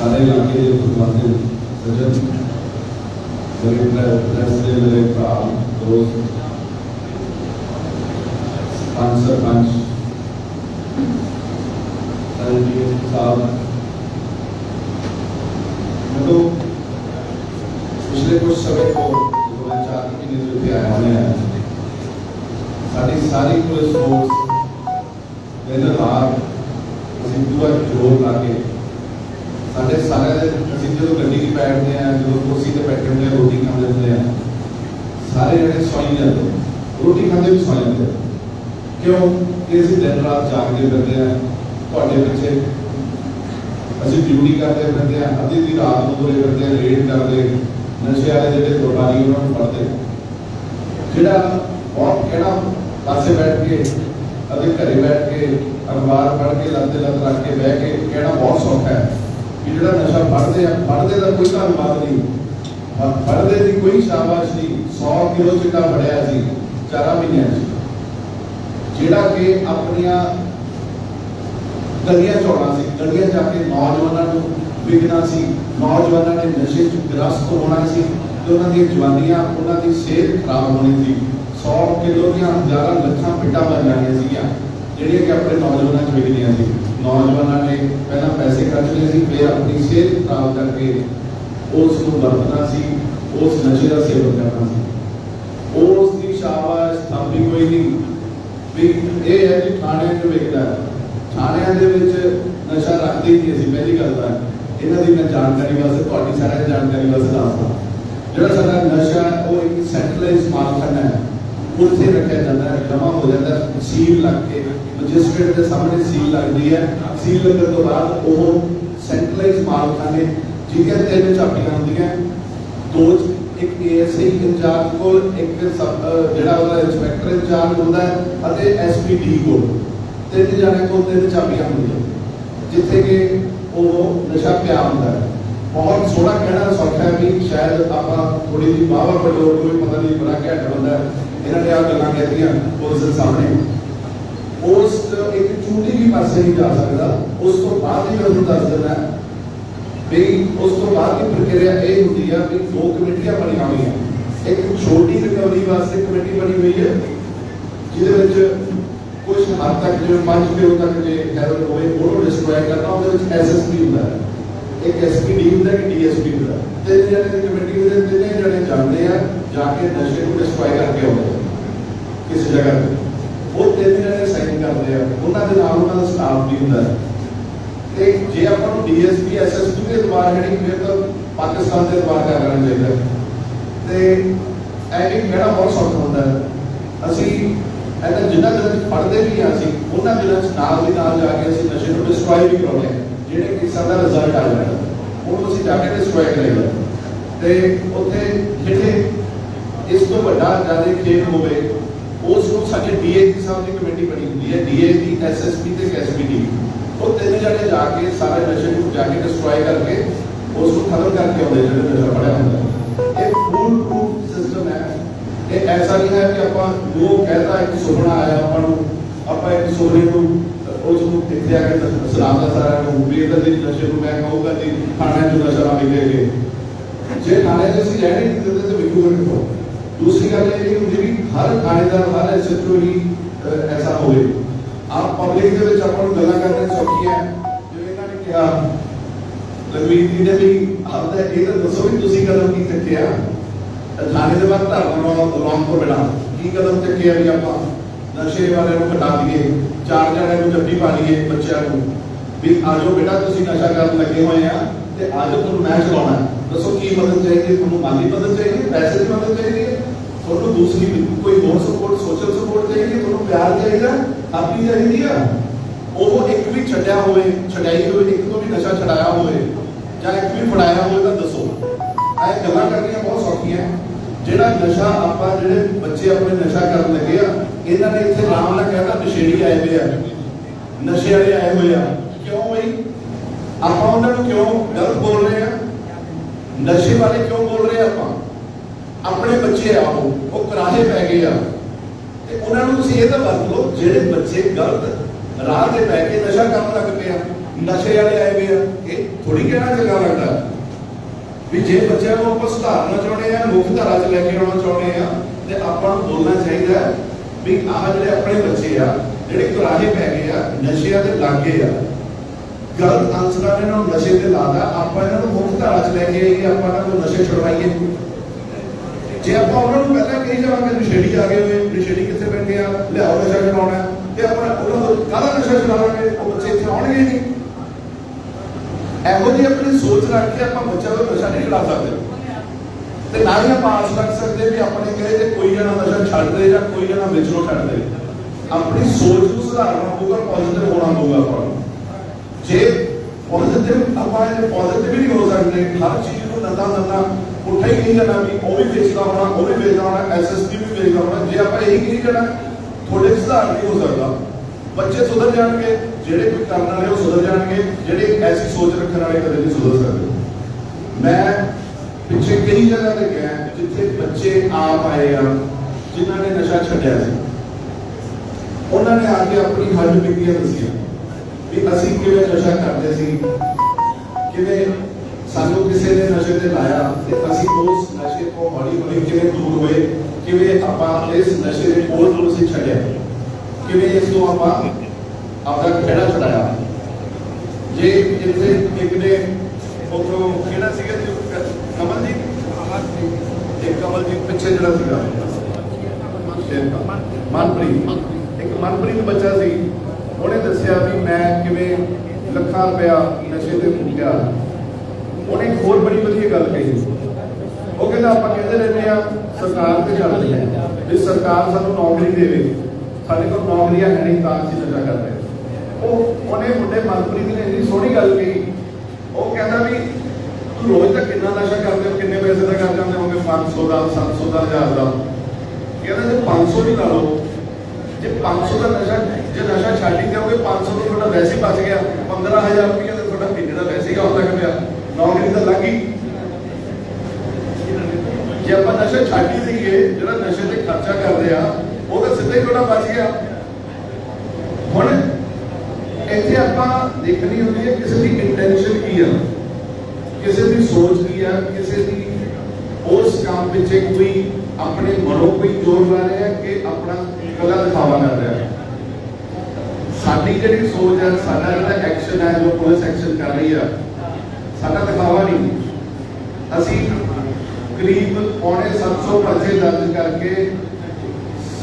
ਸਾਰੇ ਇਲਾਕੇ ਦੇ ਪ੍ਰਬੰਧਕ ਸਜਣ ਮੇਰੇ ਪ੍ਰੈਸ ਦੇ ਮੇਰੇ ਭਰਾ ਦੋਸਤ ਪੰਜ ਸਰਪੰਚ ਸਾਰੇ ਜੀ ਸਾਹਿਬ ਮੈਨੂੰ ਪਿਛਲੇ ਕੁਝ ਸਮੇਂ ਤੋਂ ਜਦੋਂ ਮੈਂ ਚਾਰ ਮਹੀਨੇ ਤੋਂ ਇੱਥੇ ਆਇਆ ਹੋਇਆ ਸਾਡੀ ਸਾਰੀ ਪੁਲਿਸ ਫੋਰਸ ਦਿਨ ਰਾਤ ਅਸੀਂ ਪੂਰਾ ਜੋਰ ਲਾ ਕੇ ਸਾਡੇ ਸਾਰਿਆਂ ਦੇ ਅਸੀਂ ਜਦੋਂ ਗੱਡੀ 'ਚ ਬੈਠਦੇ ਆ ਜਦੋਂ ਕੁਰਸੀ ਤੇ ਬੈਠੇ ਹੁੰਦੇ ਆ ਰੋਟੀ ਖਾਂਦੇ ਹੁੰਦੇ ਆ ਸਾਰੇ ਜਿਹੜੇ ਸੌਂ ਜਾਂਦੇ ਰੋਟੀ ਖਾਂਦੇ ਵੀ ਸੌਂ ਜਾਂਦੇ ਕਿਉਂ? ਕਿ ਅਸੀਂ ਦਿਨ ਰਾਤ ਜਾਗਦੇ ਫਿਰਦੇ ਆ ਤੁਹਾਡੇ ਪਿੱਛੇ ਅਸੀਂ ਡਿਊਟੀ ਕਰਦੇ ਫਿਰਦੇ ਆ ਅੱਧੀ ਦੀ ਰਾਤ ਨੂੰ ਤੁਰੇ ਫਿਰਦੇ ਆ ਰੇਡ ਕਰਦੇ, ਨਸ਼ੇ ਵਾਲੇ ਜਿਹੜੇ ਦੁਕਾਨੀ ਉਹਨਾਂ ਨੂੰ ਫੜਦੇ। ਜਿਹੜਾ ਬਹੁਤ ਕਿਹੜਾ ਪਾਸੇ ਬੈਠ ਕੇ ਅਤੇ ਘਰੇ ਬੈਠ ਕੇ ਅਖਬਾਰ ਪੜ੍ਹ ਕੇ, ਲੱਤ ਲੱਤ ਰੱਖ ਕੇ ਬਹਿ ਕੇ ਕਹਿਣਾ ਬਹੁਤ ਸੌਖਾ ਹੈ। ਕਿ ਜਿਹੜਾ ਨਸ਼ਾ ਫੜਦੇ ਆ ਫੜਦੇ ਦਾ ਕੋਈ ਧੰਨਵਾਦ ਨਹੀਂ। ਫੜਦੇ ਦੀ ਕੋਈ ਸ਼ਾਬਾਸ਼ ਨਹੀਂ। 100 ਕਿਲੋ ਚਿੱਟਾ ਫੜਿਆ ਸੀ, ਚਾਰਾਂ ਮਹੀਨਿਆਂ 'ਚ। ਜਿਹੜਾ ਕਿ ਆਪਣੀਆਂ ਗਲੀਆਂ ਚੋਣਾ ਸੀ, ਗਲੀਆਂ ਜਾ ਕੇ ਨੌਜਵਾਨਾਂ ਨੂੰ ਵਿਕਣਾ ਸੀ, ਨੌਜਵਾਨਾਂ ਨੇ ਨਸ਼ੇ 'ਚ ਗ੍ਰਸਤ ਹੋਣਾ ਸੀ ਤੇ ਉਹਨਾਂ ਦੀਆਂ ਜਵਾਨੀਆਂ, ਉਹਨਾਂ ਦੀ ਸਿਹਤ ਖਰਾਬ ਹੋਣੀ ਸੀ। 100 ਕਿਲੋ ਦੀਆਂ ਹਜ਼ਾਰਾਂ ਲੱਖਾਂ ਪਿੱਟਾਂ ਬਣ ਜਾਣੀਆਂ ਸੀਗੀਆਂ। ਜਿਹੜੀਆਂ ਕਿ ਆਪਣੇ ਨੌਜਵਾਨਾਂ 'ਚ ਵਿਗੜੀਆਂ ਸੀ ਨੌਜਵਾਨਾਂ ਨੇ ਪਹਿਲਾਂ ਪੈਸੇ ਖਰਚ ਲਏ ਸੀ, ਫਿਰ ਆਪਣੀ ਸਿਹਤ ਖਰਾਬ ਕਰਕੇ ਉਸ ਨੂੰ ਵਰਤਣਾ ਸੀ, ਉਸ ਨਸ਼ੇ ਦਾ ਸੇਵਨ ਕਰਨਾ ਸੀ। ਉਸ ਦੀ ਸ਼ਾਬਾਸ਼ ਥਾਪੀ ਕੋਈ ਨਹੀਂ। ਵੀ ਇਹ ਹੈ ਕਿ ਥਾਣੇ 'ਚ ਵੇਖਦਾ ਥਾਣਿਆਂ ਦੇ ਵਿੱਚ ਨਸ਼ਾ ਰੱਖਦੇ ਹੀ ਨਹੀਂ ਅਸੀਂ, ਪਹਿਲੀ ਗੱਲ ਤਾਂ ਇਹਨਾਂ ਦੀ ਮੈਂ ਜਾਣਕਾਰੀ ਵਾਸਤੇ, ਤੁਹਾਡੀ ਸਾਰਿਆਂ ਦੀ ਜਾਣਕਾਰੀ ਵਾਸਤੇ ਦੱਸਦਾ। ਜਿਹੜਾ ਸਾਡਾ ਨਸ਼ਾ ਉਹ ਇੱਕ ਸੈਂਟਰਲਾਈਜ਼ ਮਾਲਖਾਨਾ ਹੈ। ਉੱਥੇ ਰੱਖਿਆ ਜਾਂਦਾ ਹੈ ਜਮਾ ਹੋ ਜਾਂਦਾ ਹੈ, ਸੀਲ ਲੱਗ ਕੇ। ਮੈਜਿਸਟ੍ਰੇਟ ਦੇ ਸਾਹਮਣੇ ਸੀਲ ਲੱਗਦੀ ਹੈ। ਸੀਲ ਲੱਗਣ ਤੋਂ ਬਾਅਦ ਉਹ ਸੈਂਟਰਲਾਈਜ਼ ਮਾਲਖਾਨੇ ਜਿਹਦੀਆਂ ਤਿੰਨ ਚਾਬੀਆਂ ਹੁੰਦੀਆਂ ਦੋ ਇੱਕ ਏਐਸਆਈ ਇੰਚਾਰਜ ਕੋਲ ਇੱਕ ਜਿਹੜਾ ਉਹਦਾ ਇੰਸਪੈਕਟਰ ਇੰਚਾਰਜ ਹੁੰਦਾ ਹੈ ਅਤੇ ਐਸਪੀਡੀ ਕੋਲ। ਤਿੰਨ ਜਣੇ ਕੋਲ ਤਿੰਨ ਚਾਬੀਆਂ ਹੁੰਦੀਆਂ ਜਿੱਥੇ ਕਿ ਉਹ ਨਸ਼ਾ ਪਿਆ ਹੁੰਦਾ ਹੈ। ਬਹੁਤ ਸੋਹਣਾ ਕਹਿਣਾ ਸੌਖਾ ਹੈ ਵੀ ਸ਼ਾਇਦ ਆਪਾਂ ਥੋੜੀ ਜਿਹੀ ਬਾਹਰ ਬਟੋਰ ਕੋਈ ਪਤਾ ਨਹੀਂ ਬੜਾ ਘੈਂਟ ਬੰਦਾ ਇਹਨਾਂ ਨੇ ਆ ਗੱਲਾਂ ਕਹਿਤੀਆਂ ਪੁਲਿਸ ਦੇ ਸਾਹਮਣੇ। ਉਸ ਇੱਕ ਚੂੜੀ ਵੀ ਪਾਸੇ ਨਹੀਂ ਜਾ ਸਕਦਾ। ਉਸ ਤੋਂ ਬਾਅਦ ਹੀ ਮੈਂ ਦੱਸ ਦਿੰਦਾ ਵੀ ਉਸ ਤੋਂ ਬਾਅਦ ਦੀ ਪ੍ਰਕਿਰਿਆ ਇਹ ਹੁੰਦੀ ਆ ਵੀ ਦੋ ਕਮੇਟੀਆਂ ਬਣੀਆਂ ਹੋਈਆਂ। ਇੱਕ ਛੋਟੀ ਰਿਕਵਰੀ ਵਾਸਤੇ ਕਮੇਟੀ ਬਣੀ ਹੋਈ ਹੈ, ਜਿਹਦੇ ਵਿੱਚ ਕੁਝ ਹੱਦ ਤੱਕ ਜਿਵੇਂ 5 ਕਿਲੋ ਤੱਕ ਜੇ ਹੈਰੋਇਨ ਹੋਵੇ, ਉਹਨੂੰ ਡਿਸਟਰੋਏ ਕਰਨਾ, ਉਹਦੇ ਵਿੱਚ ਐਸਐਸਪੀ ਹੁੰਦਾ ਹੈ। ਇੱਕ ਐਸਪੀਡੀ ਹੁੰਦਾ ਕਿ ਡੀਐਸਪੀ ਹੁੰਦਾ। ਤਿੰਨ ਜਣੇ ਦੀ ਕਮੇਟੀ ਦੇ ਤਿੰਨੇ ਜਣੇ ਜਾਂਦੇ ਆ, ਜਾ ਕੇ ਨਸ਼ੇ ਨੂੰ ਡਿਸਟਰੋਏ ਕਰਕੇ ਆਉਂਦੇ ਆ, ਕਿਸੇ ਜਗ੍ਹਾ ਤੇ। ਉਹ ਤਿੰਨ ਜਣੇ ਸਾਈਨ ਕਰਦੇ ਆ। ਉਹਨਾਂ ਦੇ ਨਾਲ ਉਹਨਾਂ ਦਾ ਸਟਾਫ ਵੀ ਹੁੰਦਾ। ਹੈ ਤੇ ਜੇ ਆਪਾਂ ਨੂੰ ਡੀਐਸਪੀ ਐਸਐਸਪੀ ਦੇ ਦੁਆਰ ਹੈਡਿੰਗ ਫਿਰ ਤਾਂ ਪਾਕਿਸਤਾਨ ਦੇ ਦੁਆਰ ਕਰ ਲੈਣਾ ਚਾਹੀਦਾ। ਹੈ। ਤੇ ਐਡਿੰਗ ਕਿਹੜਾ ਬਹੁਤ ਸੌਖਾ ਹੁੰਦਾ। ਅਸੀਂ ਇਹਨਾਂ ਜਿਨ੍ਹਾਂ ਦਿਨਾਂ ਚ ਪੜ੍ਹਦੇ ਵੀ ਹਾਂ ਅਸੀਂ, ਉਹਨਾਂ ਦਿਨਾਂ ਚ ਨਾਲ ਦੀ ਨਾਲ ਜਾ ਕੇ ਅਸੀਂ ਨਸ਼ੇ ਨੂੰ ਡਿਸਟਰੋਏ ਵੀ ਕਰਾਉਂਦੇ ਹਾਂ ਜਿਹੜੇ ਕਿ ਸਾਡਾ ਰਿਜ਼ਲਟ ਆ ਜਾਣਾ ਉਹਨੂੰ ਅਸੀਂ ਜਾ ਕੇ ਡਿਸਟਰੋਏ ਕਰੇਗਾ ਤੇ ਉੱਥੇ ਜਿਹੜੇ ਇਸ ਤੋਂ ਵੱਡਾ ਜ਼ਿਆਦਾ ਖੇਡ ਹੋਵੇ, ਉਸ ਨੂੰ ਸਾਡੇ ਡੀਏਜੀ ਸਾਹਿਬ ਦੀ ਕਮੇਟੀ ਬਣੀ ਹੁੰਦੀ ਹੈ ਡੀਏਜੀ ਐਸਐਸਪੀ ਤੇ ਐਸਪੀਡੀ ਉਹ ਤਿੰਨ ਜਣੇ ਜਾ ਕੇ ਸਾਰੇ ਨਸ਼ੇ ਨੂੰ ਜਾ ਕੇ ਡਿਸਟਰੋਏ ਕਰਕੇ ਉਸ ਨੂੰ ਖਤਮ ਕਰਕੇ ਆਉਂਦੇ ਜਿਹੜੇ ਨਸ਼ਾ ਫੜਿਆ ਹੁੰਦਾ। ਇਹ ਫੂਲ ਪ੍ਰੂਫ ਸਿਸਟਮ ਹੈ। ਇਹ ਐਸਾ ਨਹੀਂ ਹੈ ਕਿ ਆਪਾਂ ਜੋ ਕਹਿਤਾ ਇੱਕ ਸੁਪਨਾ ਆਇਆ ਆਪਾਂ ਨੂੰ, ਆਪਾਂ ਇੱਕ ਸੁਪਨੇ ਨੂੰ ਉਸ ਨੂੰ ਇੱਥੇ ਆ ਕੇ ਸਲਾਮ ਦਾ ਸਾਰਾ ਨੂੰ ਵੀ ਇਹਦਾ ਦੀ ਨਸ਼ੇ ਨੂੰ ਮੈਂ ਕਹੂੰਗਾ ਕਿ ਖਾਣਾ ਚ ਨਸ਼ਾ ਨਾ ਜੇ ਥਾਣੇ 'ਚ ਅਸੀਂ ਰਹਿਣੇ ਨਹੀਂ ਦਿੰਦੇ ਤਾਂ ਵਿਕੂਗਾ ਕਿੱਥੋਂ ਦੂਸਰੀ ਗੱਲ ਇਹ ਹੁੰਦੀ ਵੀ ਹਰ ਥਾਣੇਦਾਰ ਹਰ ਐਸਐਚਓ ਹੀ ਐਸਾ ਹੋਵੇ। ਆਪ ਪਬਲਿਕ ਦੇ ਵਿੱਚ ਆਪਾਂ ਨੂੰ ਗੱਲਾਂ ਕਰਨੀਆਂ ਸੌਖੀਆਂ ਜਿਵੇਂ ਇਹਨਾਂ ਨੇ ਕਿਹਾ ਲਖਵੀਰ ਜੀ ਨੇ ਵੀ ਆਪਦਾ ਇਹ ਤਾਂ ਦੱਸੋ ਵੀ ਤੁਸੀਂ ਕਦਮ ਕੀ ਚੱਕਿਆ? ਥਾਣੇ ਦੇ ਬਾਅਦ ਧਰਨਾ ਲਾਉਣ ਤੋਂ ਬਿਨਾਂ ਕੀ ਕਦਮ ਚੱਕਿਆ ਵੀ ਆਪਾਂ? ਨਸ਼ੇ ਵਾਲੇ ਨੂੰ ਘਟਾ ਦਈਏ, ਚਾਰ ਜਣਿਆਂ ਨੂੰ ਜੱਫੀ ਪਾ ਲਈਏ ਬੱਚਿਆਂ ਨੂੰ। ਵੀ ਆਜੋ ਬੇਟਾ, ਤੁਸੀਂ ਨਸ਼ਾ ਕਰਨ ਲੱਗੇ ਹੋਏ ਆ ਤੇ ਆਜੋ ਤੁਹਾਨੂੰ ਮੈਂ ਚਲਾਉਣਾ ਦੱਸੋ ਕੀ ਮਦਦ ਚਾਹੀਦੀ ਤੁਹਾਨੂੰ ਮਾਲੀ ਮਦਦ ਚਾਹੀਦੀ ਹੈ? ਪੈਸੇ ਦੀ ਮਦਦ ਚਾਹੀਦੀ ਹੈ? ਤੁਹਾਨੂੰ ਦੂਸਰੀ ਕੋਈ ਹੋਰ ਸਪੋਰਟ ਸੋਸ਼ਲ ਸਪੋਰਟ ਚਾਹੀਦੀ ਹੈ? ਤੁਹਾਨੂੰ ਪਿਆਰ ਚਾਹੀਦਾ ਆਪਣੀ ਚਾਹੀਦੀ ਆ ਉਹ ਇੱਕ ਵੀ ਛੱਡਿਆ ਹੋਵੇ, ਛਡਾਈ ਹੋਵੇ, ਇੱਕ ਤੋਂ ਵੀ ਨਸ਼ਾ ਛਡਾਇਆ ਹੋਵੇ ਜਾਂ ਇੱਕ ਵੀ ਫੜਾਇਆ ਹੋਵੇ ਤਾਂ ਦੱਸੋ। ਇਹ ਗੱਲਾਂ ਕਰਨੀਆਂ ਬਹੁਤ ਸੌਖੀਆਂ। ਜਿਹੜਾ ਨਸ਼ਾ ਆਪਾਂ ਜਿਹੜੇ ਬੱਚੇ ਆਪਣੇ ਨਸ਼ਾ ਕਰਨ ਲੱਗੇ ਆ, ਇਹਨਾਂ ਨੇ ਇੱਥੇ ਆਰਾਮ ਨਾਲ ਕਹਿੰਦਾ ਨਸ਼ੇੜੀ ਆਏ ਹੋਏ ਆ। ਨਸ਼ੇ ਵਾਲੇ ਆਏ ਹੋਏ ਆ। ਕਿਉਂ ਬਈ? ਆਪਾਂ ਉਹਨਾਂ ਨੂੰ ਕਿਉਂ ਗਲਤ ਬੋਲ ਰਹੇ ਆ? ਨਸ਼ੇ ਵਾਲੇ ਕਿਉਂ ਬੋਲ ਰਹੇ ਆ ਆਪਾਂ? ਆਪਣੇ ਬੱਚੇ ਆ ਉਹ ਉਹ ਕਰਾਹੇ ਪੈ ਗਏ ਆ। ਤੇ ਉਹਨਾਂ ਨੂੰ ਤੁਸੀਂ ਇਹ ਤਾਂ ਵਰਤ ਲਓ ਜਿਹੜੇ ਬੱਚੇ ਗਲਤ ਰਾਹ ਤੇ ਪੈ ਕੇ ਨਸ਼ਾ ਕਰਨ ਲੱਗ ਪਏ ਆ, ਨਸ਼ੇ ਵਾਲੇ ਆਏ ਹੋਏ ਆ, ਇਹ ਥੋੜੀ ਕਹਿਣਾ ਚੰਗਾ ਲੱਗਦਾ। ਵੀ ਜੇ ਬੱਚਿਆਂ ਨੂੰ ਆਪਾਂ ਸੁਧਾਰਨਾ ਚਾਹੁੰਦੇ ਆ ਮੁੱਖ ਧਾਰਾ 'ਚ ਲੈ ਕੇ ਆਉਣਾ ਚਾਹੁੰਦੇ ਆ ਤੇ ਆਪਾਂ ਨੂੰ ਬੋਲਣਾ ਚਾਹੀਦਾ ਵੀ ਆਹ ਜਿਹੜੇ ਆਪਣੇ ਬੱਚੇ ਆ, ਜਿਹੜੇ ਕੁਰਾਹੇ ਪੈ ਗਏ ਆ, ਨਸ਼ਿਆਂ ਦੇ ਲਾਗੇ ਆ, ਗਲਤ ਅੰਸਰਾਂ ਨੇ ਇਹਨਾਂ ਨੂੰ ਨਸ਼ੇ ਤੇ ਲਾਦਾ ਆਪਾਂ ਇਹਨਾਂ ਨੂੰ ਮੁੱਖ ਧਾਰਾ 'ਚ ਲੈ ਕੇ ਆਈਏ, ਆਪਾਂ ਇਹਨਾਂ ਨੂੰ ਨਸ਼ੇ ਛੁਡਵਾਈਏ। ਜੇ ਆਪਾਂ ਉਹਨਾਂ ਨੂੰ ਪਹਿਲਾਂ ਕਹੀ ਜਾਵਾਂਗੇ, ਨਸ਼ੇੜੀ ਆ ਗਏ ਹੋਏ, ਨਸ਼ੇੜੀ ਕਿੱਥੇ ਬੈਠੇ ਆ, ਲਿਆਓ ਨਸ਼ਾ ਛਡਾਉਣਾ ਤੇ ਆਪਾਂ ਉਹਨਾਂ ਨੂੰ ਕਾਹਦਾ ਨਸ਼ਾ ਛਡਾਵਾਂਗੇ? ਉਹ ਬੱਚੇ ਇੱਥੇ ਆਉਣਗੇ ਹੀ ਨਹੀਂ। ਇਹੋ ਜਿਹੀ ਆਪਣੀ ਸੋਚ ਰੱਖ ਕੇ ਆਪਾਂ ਬੱਚਿਆਂ ਨੂੰ ਨਸ਼ਾ ਨਹੀਂ ਛਡਾ ਸਕਦੇ। ਤੇ ਨਾ ਹੀ ਆਪਾਂ ਆਸ ਰੱਖ ਸਕਦੇ ਵੀ ਆਪਣੇ ਕਹੇ ਤੇ ਕੋਈ ਜਣਾ ਨਸ਼ਾ ਛੱਡ ਦੇ ਜਾਂ ਕੋਈ ਜਣਾ ਵਿਚੋਂ ਛੱਡ ਦੇ। ਆਪਣੀ ਸੋਚ ਨੂੰ ਸੁਧਾਰਨਾ ਪਊਗਾ ਪੋਜ਼ਿਟਿਵ ਹੋਣਾ ਪਊਗਾ ਆਪਾਂ ਜੇ ਪੋਜ਼ਿਟਿਵ ਆਪਾਂ ਇਹ ਪੋਜ਼ਿਟਿਵ ਨਹੀਂ ਹੋ ਸਕਦੇ। ਹਰ ਚੀਜ਼ ਨੂੰ ਨੰਦਾ ਨੰਦਾ ਉੱਠਾ ਹੀ ਨਹੀਂ ਜਾਣਾ ਵੀ ਉਹ ਵੀ ਵੇਚਦਾ ਹੋਣਾ, ਉਹ ਵੀ ਵੇਚਦਾ ਹੋਣਾ ਐਸਐਸਡੀ ਵੀ ਵੇਚਦਾ ਹੋਣਾ। ਜੇ ਆਪਾਂ ਇਹੀ ਕਹੀ ਜਾਣਾ ਥੋੜੇ ਸੁਧਾਰ ਨਹੀਂ ਹੋ ਸਕਦਾ। ਬੱਚੇ ਸੁਧਰ ਜਾਣਗੇ। ਜਿਹੜੇ ਕੋਈ ਕਰਨ ਵਾਲੇ ਉਹ ਸੁਧਰ ਜਾਣਗੇ, ਜਿਹੜੇ ਐਸੀ ਸੋਚ ਰੱਖਣ ਵਾਲੇ ਕਦੇ ਨਹੀਂ ਸੁਧਰ ਸਕਦੇ। ਮੈਂ ਪਿੱਛੇ ਕਈ ਜਗ੍ਹਾ ਤੇ ਗਿਆ, ਜਿੱਥੇ ਬੱਚੇ ਆਪ ਆਏ ਆ, ਜਿਨ੍ਹਾਂ ਨੇ ਨਸ਼ਾ ਛੱਡਿਆ ਸੀ। ਉਹਨਾਂ ਨੇ ਆ ਕੇ ਆਪਣੀ ਹੱਡ ਬੀਤੀਆਂ ਦੱਸੀਆਂ ਵੀ ਅਸੀਂ ਕਿਵੇਂ ਨਸ਼ਾ ਕਰਦੇ ਸੀ, ਕਿਵੇਂ ਸਾਨੂੰ ਕਿਸੇ ਨੇ ਨਸ਼ੇ ਤੇ ਲਾਇਆ ਤੇ ਅਸੀਂ ਉਸ ਨਸ਼ੇ ਤੋਂ ਹੌਲੀ ਹੌਲੀ ਕਿਵੇਂ ਦੂਰ ਹੋਏ, ਕਿਵੇਂ ਆਪਾਂ ਇਸ ਨਸ਼ੇ ਦੇ ਕੋਲ ਨੂੰ ਅਸੀਂ ਛੱਡਿਆ, ਕਿਵੇਂ ਇਸ ਤੋਂ ਆਪਾਂ ਆਪਦਾ ਖੇੜਾ ਛਡਾਇਆ। ਜੇ ਜਿੱਥੇ ਇੱਕ ਨੇ ਉਥੋਂ ਕਿਹੜਾ ਸੀਗਾ ਜੀ ਕਮਲਜੀਤ? ਇੱਕ ਕਮਲਜੀਤ ਪਿੱਛੇ ਜਿਹੜਾ ਸੀਗਾ। ਮਨਪ੍ਰੀਤ। ਇੱਕ ਮਨਪ੍ਰੀਤ ਬੱਚਾ ਸੀ। ਉਹਨੇ ਦੱਸਿਆ ਵੀ ਮੈਂ ਕਿਵੇਂ ਲੱਖਾਂ ਰੁਪਇਆ ਨਸ਼ੇ ਤੇ ਫੂਕਿਆ ਉਹਨੇ ਇੱਕ ਹੋਰ ਬੜੀ ਵਧੀਆ ਗੱਲ ਕਹੀ। ਉਹ ਕਹਿੰਦਾ, ਆਪਾਂ ਕਹਿੰਦੇ ਰਹਿੰਦੇ ਆ ਸਰਕਾਰ ਤੇ ਚੱਲਦੀ ਹੈ। ਵੀ ਸਰਕਾਰ ਸਾਨੂੰ ਨੌਕਰੀ ਦੇਵੇ, ਸਾਡੇ ਕੋਲ ਨੌਕਰੀਆਂ ਹੈ ਨਹੀਂ ਤਾਂ ਅਸੀਂ ਨਸ਼ਾ ਕਰਦੇ ਉਹ ਉਹਨੇ ਮੁੰਡੇ ਮਨਪ੍ਰੀਤ ਨੇ ਇੰਨੀ ਸੋਹਣੀ ਗੱਲ ਕਹੀ। ਉਹ ਕਹਿੰਦਾ ਵੀ, ਤੂੰ ਰੋਜ਼ ਦਾ ਕਿੰਨਾ ਨਸ਼ਾ ਕਰਦੇ ਹੋ, ਕਿੰਨੇ ਪੈਸੇ ਦਾ ਕਰ ਜਾਂਦੇ ਹੋਗੇ? 500 ਦਾ 700 ਦਾ 1000 ਦਾ। ਕਹਿੰਦਾ, ਜੇ 500 ਵੀ ਲਾ ਲਓ, ਜੇ 500 ਦਾ ਨਸ਼ਾ, ਜੇ ਨਸ਼ਾ ਛੱਡ ਹੀ ਦਿਓਗੇ 500 ਤੋਂ ਤੁਹਾਡਾ ਵੈਸੇ ਹੀ ਬਚ ਗਿਆ। 15000 ਰੁਪਏ ਦਾ ਤੁਹਾਡਾ ਮਹੀਨੇ ਦਾ ਵੈਸੇ ਹੀ ਆਉਣ ਲੱਗ ਪਿਆ। ਨੌਕਰੀ ਤਾਂ ਲੱਗ ਗਈ ਜੇ ਆਪਾਂ ਨਸ਼ਾ ਛੱਡ ਹੀ ਦਈਏ, ਜਿਹੜਾ ਨਸ਼ੇ ਤੇ ਖਰਚਾ ਕਰਦੇ ਆ, ਉਹ ਤਾਂ ਸਿੱਧਾ ਹੀ ਤੁਹਾਡਾ ਬਚ ਗਿਆ ਹੁਣ ਇੱਥੇ ਆਪਾਂ ਦੇਖਣੀ ਹੁੰਦੀ ਹੈ ਕਿਸੇ ਦੀ ਇੰਟੈਂਸ਼ਨ ਕੀ ਆ, ਕਿਸੇ ਦੀ ਸੋਚ ਕੀ ਆ, ਕਿਸੇ ਦੀ ਉਸ ਕੰਮ ਪਿੱਛੇ ਕੋਈ ਆਪਣੇ ਮਨੋਂ ਕੋਈ ਜੋਰ ਲਾ ਰਿਹਾ ਕਿ ਆਪਣਾ ਕਲਾ ਦਿਖਾਵਾ ਕਰ ਰਿਹਾ। ਸਾਡੀ ਜਿਹੜੀ ਸੋਚ ਹੈ ਸਾਡਾ ਜਿਹੜਾ ਐਕਸ਼ਨ ਹੈ ਜੋ ਪੁਲਿਸ ਐਕਸ਼ਨ ਕਰ ਰਹੀ ਆ, ਸਾਡਾ ਦਿਖਾਵਾ ਨਹੀਂ। ਅਸੀਂ ਕਰੀਬ ਪੌਣੇ 700 ਪਰਚੇ ਦਰਜ ਕਰਕੇ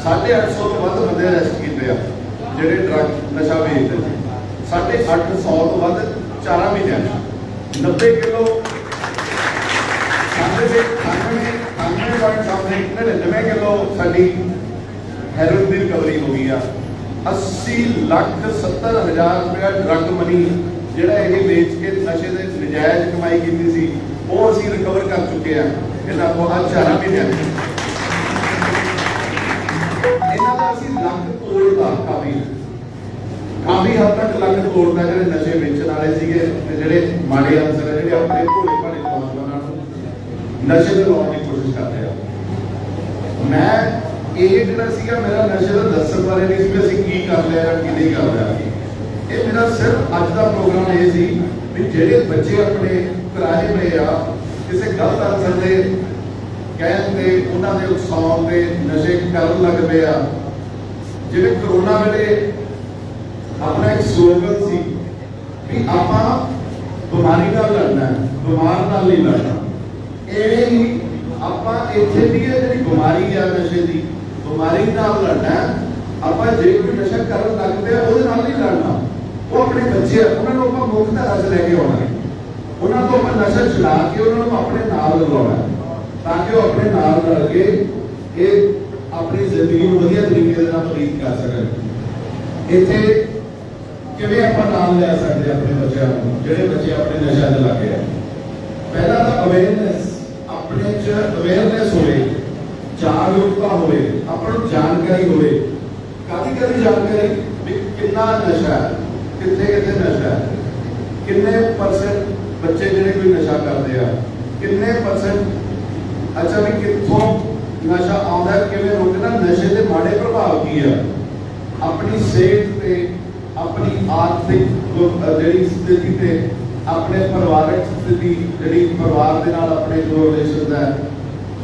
850 ਤੋਂ ਵੱਧ ਬੰਦੇ ਅਰੈਸਟ ਕੀਤੇ ਆ, ਜਿਹੜੇ ਡਰੱਗ ਨਸ਼ਾ ਵੇਚਦੇ ਸੀ 850 ਤੋਂ ਵੱਧ 4 ਮਹੀਨਿਆਂ 'ਚ 90 ਕਿਲੋ ਸਾਡੇ ਦੇ ਖਾਣੇ ਖਾਣੇ ਵਾਲੇ ਸਾਹਮਣੇ 99 ਕਿਲੋ ਸਾਡੀ ਹੈਰੋਇਨ ਦੀ ਰਿਕਵਰੀ ਹੋ ਗਈ ਆ। 80 ਲੱਖ 70 ਹਜ਼ਾਰ ਰੁਪਇਆ ਡਰੱਗ ਮਨੀ ਜਿਹੜਾ ਇਹ ਵੇਚ ਕੇ ਨਸ਼ੇ ਦੇ ਨਜਾਇਜ਼ ਕਮਾਈ ਕੀਤੀ ਸੀ, ਉਹ ਅਸੀਂ ਰਿਕਵਰ ਕਰ ਚੁੱਕੇ ਆ। ਇਹਨਾਂ ਤੋਂ ਅੱਜ ਚਾਰਾਂ ਮਹੀਨਿਆਂ 'ਚ ਇਹਨਾਂ ਦਾ ਅਸੀਂ ਲੱਖ ਤੋੜਦਾ ਕਾਫੀ ਕਾਫੀ ਹੱਦ ਤੱਕ ਲੱਖ ਤੋੜਦਾ ਜਿਹੜੇ ਨਸ਼ੇ ਵੇਚਣ ਵਾਲੇ ਸੀਗੇ ਤੇ ਜਿਹੜੇ ਮਾੜੇ ਅਨਸਰ ਜਿਹੜੇ ਆਪਣੇ ਭੋਲੇ ਭਾਲੇ ਨੌਜਵਾਨਾਂ ਨੂੰ ਨਸ਼ੇ ਤੇ ਲਾਉਣ ਦੀ ਕੋਸ਼ਿਸ਼ ਕਰਦੇ ਆ। ਮੈਂ ਇਹ ਜਿਹੜਾ ਸੀਗਾ ਮੇਰਾ ਨਸ਼ੇ ਦਾ ਦੱਸਣ ਬਾਰੇ ਨਹੀਂ ਸੀ ਵੀ ਅਸੀਂ ਕੀ ਕਰ ਲਿਆ ਜਾਂ ਕੀ ਨਹੀਂ ਕਰ ਲਿਆ ਇਹ ਮੇਰਾ ਸਿਰਫ ਅੱਜ ਦਾ ਪ੍ਰੋਗਰਾਮ ਇਹ ਸੀ ਵੀ ਜਿਹੜੇ ਬੱਚੇ ਆਪਣੇ ਕਰਾਏ ਪਏ ਆ, ਕਿਸੇ ਗਲਤ ਅਨਸਰ ਦੇ ਕਹਿਣ ਤੇ ਉਹਨਾਂ ਦੇ ਉਕਸਾਉਣ ਤੇ ਨਸ਼ੇ ਕਰਨ ਲੱਗ ਪਏ ਆ। ਜਿਵੇਂ ਕਰੋਨਾ ਵੇਲੇ ਆਪਣਾ ਇੱਕ ਸਲੋਗਨ ਸੀ ਵੀ ਆਪਾਂ ਬਿਮਾਰੀ ਨਾਲ ਲੜਨਾ ਹੈ, ਬਿਮਾਰ ਨਾਲ ਨਹੀਂ ਲੜਨਾ। ਇਹ ਹੀ ਆਪਾਂ ਇੱਥੇ ਵੀ ਇਹ ਜਿਹੜੀ ਬਿਮਾਰੀ ਆ ਨਸ਼ੇ ਦੀ, ਬਿਮਾਰੀ ਨਾਲ ਲੜਨਾ ਆਪਾਂ ਜੇ ਕੋਈ ਨਸ਼ਾ ਕਰਨ ਲੱਗਦੇ ਪਿਆ ਉਹਦੇ ਨਾਲ ਨਹੀਂ ਲੜਨਾ। ਉਹ ਆਪਣੇ ਬੱਚੇ ਆ, ਉਹਨਾਂ ਨੂੰ ਆਪਾਂ ਮੁੱਖ ਧਾਰਾ 'ਚ ਲੈ ਕੇ ਆਉਣਾ ਹੈ। ਉਹਨਾਂ ਤੋਂ ਆਪਾਂ ਨਸ਼ਾ ਛੁਡਾ ਕੇ ਉਹਨਾਂ ਨੂੰ ਆਪਣੇ ਨਾਲ ਲਗਾਉਣਾ ਤਾਂ ਕਿ ਉਹ ਆਪਣੇ ਨਾਲ ਰਲ ਕੇ ਇਹ ਆਪਣੀ ਜ਼ਿੰਦਗੀ ਨੂੰ ਵਧੀਆ ਤਰੀਕੇ ਦੇ ਨਾਲ ਬਤੀਤ ਕਰ ਸਕਣ। ਇੱਥੇ ਕਿਵੇਂ ਆਪਾਂ ਨਾਮ ਲੈ ਸਕਦੇ ਹਾਂ ਆਪਣੇ ਬੱਚਿਆਂ ਨੂੰ? ਜਿਹੜੇ ਬੱਚੇ ਆਪਣੇ ਨਸ਼ਾ ਦੇ ਲੱਗੇ ਆ। ਪਹਿਲਾ ਤਾਂ ਅਵੇਅਰਨੈਸ ਆਪਣੇ ਚ ਅਵੇਅਰਨੈਸ ਹੋਵੇ ਜਾਗਰੂਕਤਾ ਹੋਵੇ ਆਪਾਂ ਨੂੰ ਜਾਣਕਾਰੀ ਹੋਵੇ। ਕਾਦੀ ਕਾਦੀ ਜਾਣਕਾਰੀ? ਵੀ ਕਿੰਨਾ ਨਸ਼ਾ ਹੈ ਕਿੱਥੇ ਕਿੱਥੇ ਨਸ਼ਾ ਹੈ ਕਿੰਨੇ ਪਰਸੈਂਟ ਬੱਚੇ ਜਿਹੜੇ ਕੋਈ ਨਸ਼ਾ ਕਰਦੇ ਆ ਕਿੰਨੇ ਪਰਸੈਂਟ ਅੱਛਾ ਵੀ ਕਿੱਥੋਂ ਨਸ਼ਾ ਆਉਂਦਾ ਹੈ, ਕਿਵੇਂ ਰੋਕਣਾ ਨਸ਼ੇ ਦੇ ਮਾੜੇ ਪ੍ਰਭਾਵ ਕੀ ਆ? ਆਪਣੀ ਸਿਹਤ ਤੇ ਆਪਣੀ ਆਰਥਿਕ ਜਿਹੜੀ ਸਥਿਤੀ ਤੇ ਆਪਣੇ ਪਰਿਵਾਰਕ ਸਥਿਤੀ, ਜਿਹੜੀ ਪਰਿਵਾਰ ਦੇ ਨਾਲ ਆਪਣੇ ਜੋ ਰਿਲੇਸ਼ਨ ਹੈ,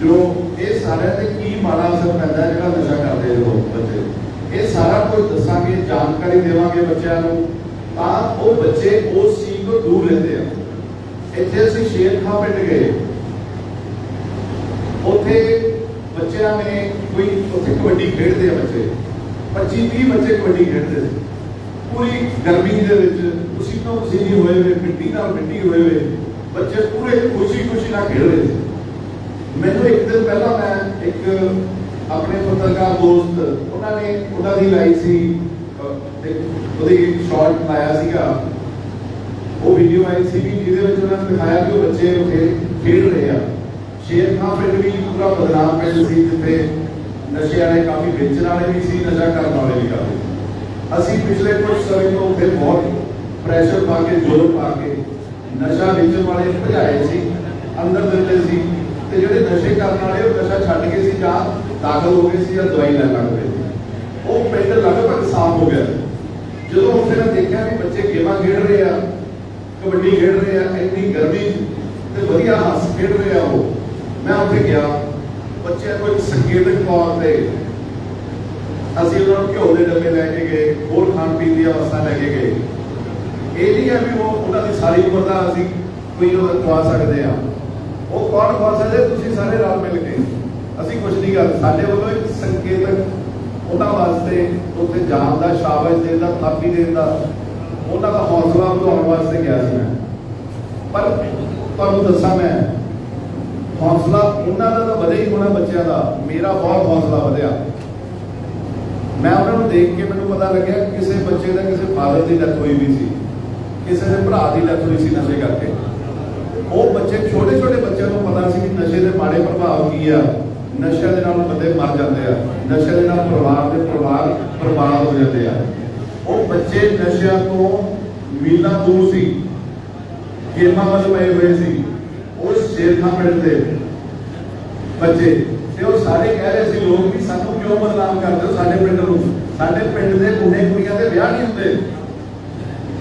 ਜੋ ਇਹ ਸਾਰਿਆਂ ਤੇ ਕੀ ਮਾੜਾ ਅਸਰ ਪੈਂਦਾ ਜਿਹੜਾ ਨਸ਼ਾ ਕਰਦੇ ਲੋਕ ਬੱਚੇ ਇਹ ਸਾਰਾ ਕੁਝ ਦੱਸਾਂਗੇ, ਜਾਣਕਾਰੀ ਦੇਵਾਂਗੇ ਬੱਚਿਆਂ ਨੂੰ। ਤਾਂ ਉਹ ਬੱਚੇ ਉਸ ਚੀਜ਼ ਤੋਂ ਦੂਰ ਰਹਿੰਦੇ ਆ। ਇੱਥੇ ਅਸੀਂ ਸ਼ੇਰ ਖਾਂ ਪਿੰਡ ਗਏ। ਉੱਥੇ ਬੱਚਿਆਂ ਨੇ ਕੋਈ, ਉੱਥੇ ਕਬੱਡੀ ਖੇਡਦੇ ਆ ਬੱਚੇ। 25 30 ਬੱਚੇ ਕਬੱਡੀ ਖੇਡਦੇ ਸੀ। ਪੂਰੀ ਗਰਮੀ ਦੇ ਵਿੱਚ ਤੁਸੀਂ ਤੋਂ ਪਸੀਨੀ ਹੋਏ ਹੋਏ, ਮਿੱਟੀ ਨਾਲ ਮਿੱਟੀ ਹੋਏ ਹੋਏ, ਬੱਚੇ ਪੂਰੇ ਖੁਸ਼ੀ ਖੁਸ਼ੀ ਨਾਲ ਖੇਡ ਰਹੇ ਸੀ। ਮੈਨੂੰ ਇੱਕ ਦਿਨ ਪਹਿਲਾਂ ਮੈਂ ਇੱਕ ਆਪਣੇ ਪੱਤਰਕਾਰ ਦੋਸਤ, ਉਹਨਾਂ ਨੇ, ਉਹਨਾਂ ਦੀ ਲਾਈ ਸੀ ਉਹਦੀ ਸ਼ਾਰਟ ਲਾਇਆ ਸੀਗਾ। ਉਹ ਵੀਡੀਓ ਆਈ ਸੀ ਵੀ ਜਿਹਦੇ ਵਿੱਚ ਉਹਨਾਂ ਨੇ ਦਿਖਾਇਆ ਕਿ ਉਹ ਬੱਚੇ ਉੱਥੇ ਖੇਡ ਰਹੇ ਆ। ਸ਼ੇਰ ਖਾਂ ਪਿੰਡ ਵੀ ਪੂਰਾ ਬਦਨਾਮ ਪਿੰਡ ਸੀ, ਜਿੱਥੇ ਨਸ਼ੇ ਵਾਲੇ ਕਾਫੀ ਵੇਚਣ ਵਾਲੇ ਵੀ ਸੀ, ਨਸ਼ਾ ਕਰਨ ਵਾਲੇ ਵੀ ਕਾਫੀ। ਅਸੀਂ ਪਿਛਲੇ ਕੁਝ ਸਮੇਂ ਤੋਂ ਉੱਥੇ ਬਹੁਤ ਪ੍ਰੈਸ਼ਰ ਪਾ ਕੇ, ਜ਼ੋਰ ਪਾ ਕੇ ਨਸ਼ਾ ਵੇਚਣ ਵਾਲੇ ਭਜਾਏ ਸੀ, ਅੰਦਰ ਦਿੱਤੇ ਸੀ ਤੇ ਜਿਹੜੇ ਨਸ਼ੇ ਕਰਨ ਵਾਲੇ ਉਹ ਨਸ਼ਾ ਛੱਡ ਕੇ ਸੀ ਜਾਂ ਦਾਖਲ ਹੋ ਗਏ ਸੀ ਜਾਂ ਦਵਾਈ ਲੈਣ ਲੱਗ ਪਏ ਉਹ ਪਿੰਡ ਲਗਭਗ ਸਾਫ਼ ਹੋ ਗਿਆ। ਜਦੋਂ ਉੱਥੇ ਮੈਂ ਦੇਖਿਆ ਵੀ ਬੱਚੇ ਗੇਮਾਂ ਖੇਡ ਰਹੇ ਆ, ਕਬੱਡੀ ਖੇਡ ਰਹੇ ਆ, ਇੰਨੀ ਗਰਮੀ ਤੇ ਵਧੀਆ ਹੱਸ ਖੇਡ ਰਹੇ ਆ ਉਹ, ਮੈਂ ਉੱਥੇ ਗਿਆ। ਬੱਚਿਆਂ ਕੋਈ ਸੰਕੇਤਕ ਤੌਰ ਤੇ ਅਸੀਂ ਉਹਨਾਂ ਨੂੰ ਘਿਓ ਦੇ ਡੱਬੇ ਲੈ ਕੇ ਗਏ, ਹੋਰ ਖਾਣ ਪੀਣ ਦੀਆਂ ਵਸਤਾਂ ਲੈ ਕੇ ਗਏ। ਇਹ ਨਹੀਂ ਹੈ ਵੀ ਉਹ ਉਹਨਾਂ ਦੀ ਸਾਰੀ ਉਮਰ ਦਾ ਅਸੀਂ ਕੋਈ ਉਹ ਖਵਾ ਸਕਦੇ ਆ ਉਹ ਕੌਣ ਖਵਾ ਸਕਦੇ? ਤੁਸੀਂ ਸਾਰੇ ਰਲ ਮਿਲ ਕੇ। ਅਸੀਂ ਕੁਝ ਨਹੀਂ ਕਰ ਸਾਡੇ ਵੱਲੋਂ ਇੱਕ ਸੰਕੇਤਕ ਉਹਨਾਂ ਵਾਸਤੇ ਉੱਥੇ ਜਾਣ ਦਾ, ਸ਼ਾਬਾਸ਼ ਦੇਣ ਦਾ, ਥਾਪੀ ਦੇਣ ਦਾ, ਉਹਨਾਂ ਦਾ ਹੌਸਲਾ ਵਧਾਉਣ ਵਾਸਤੇ ਗਿਆ ਸੀ ਮੈਂ। ਪਰ ਤੁਹਾਨੂੰ ਦੱਸਾਂ ਮੈਂ, ਹੌਸਲਾ ਉਹਨਾਂ ਦਾ ਤਾਂ ਵਧਿਆ ਹੀ ਹੋਣਾ ਬੱਚਿਆਂ ਦਾ। ਮੇਰਾ ਬਹੁਤ ਹੌਸਲਾ ਵਧਿਆ। ਮੈਂ ਉਹਨਾਂ ਨੂੰ ਦੇਖ ਕੇ ਮੈਨੂੰ ਪਤਾ ਲੱਗਿਆ ਕਿਸੇ ਬੱਚੇ ਦਾ ਕਿਸੇ ਫਾਦਰ ਦੀ ਡੈਥ ਹੋਈ ਵੀ ਸੀ। ਕਿਸੇ ਦੇ ਭਰਾ ਦੀ ਡੈਥ ਹੋਈ ਸੀ ਨਸ਼ੇ ਕਰਕੇ। ਉਹ ਬੱਚੇ ਛੋਟੇ ਛੋਟੇ ਬੱਚਿਆਂ ਨੂੰ ਪਤਾ ਸੀ ਕਿ ਨਸ਼ੇ ਦੇ ਮਾੜੇ ਪ੍ਰਭਾਵ ਕੀ ਆ। ਨਸ਼ੇ ਦੇ ਨਾਲ ਬੰਦੇ ਮਰ ਜਾਂਦੇ ਆ। ਨਸ਼ੇ ਦੇ ਨਾਲ ਪਰਿਵਾਰ ਦੇ ਪਰਿਵਾਰ ਬਰਬਾਦ ਹੋ ਜਾਂਦੇ ਆ। ਉਹ ਬੱਚੇ ਨਸ਼ਿਆਂ ਤੋਂ ਮੀਲਾਂ ਦੂਰ ਸੀ। ਗੇਮਾਂ ਵੱਲ ਪਏ ਹੋਏ ਸੀ। ਉਹ ਸ਼ੇਰਖਾਂ ਪਿੰਡ ਦੇ ਬੱਚੇ ਸਾਰੇ ਕਹਿ ਰਹੇ ਸੀ ਲੋਕ ਵੀ ਸਾਨੂੰ ਕਿਉਂ ਬਦਨਾਮ ਕਰਦੇ ਹੋ ਸਾਡੇ ਪਿੰਡ ਨੂੰ? ਸਾਡੇ ਪਿੰਡ ਦੇ ਮੁੰਡੇ ਕੁੜੀਆਂ ਦੇ ਵਿਆਹ ਨਹੀਂ ਹੁੰਦੇ।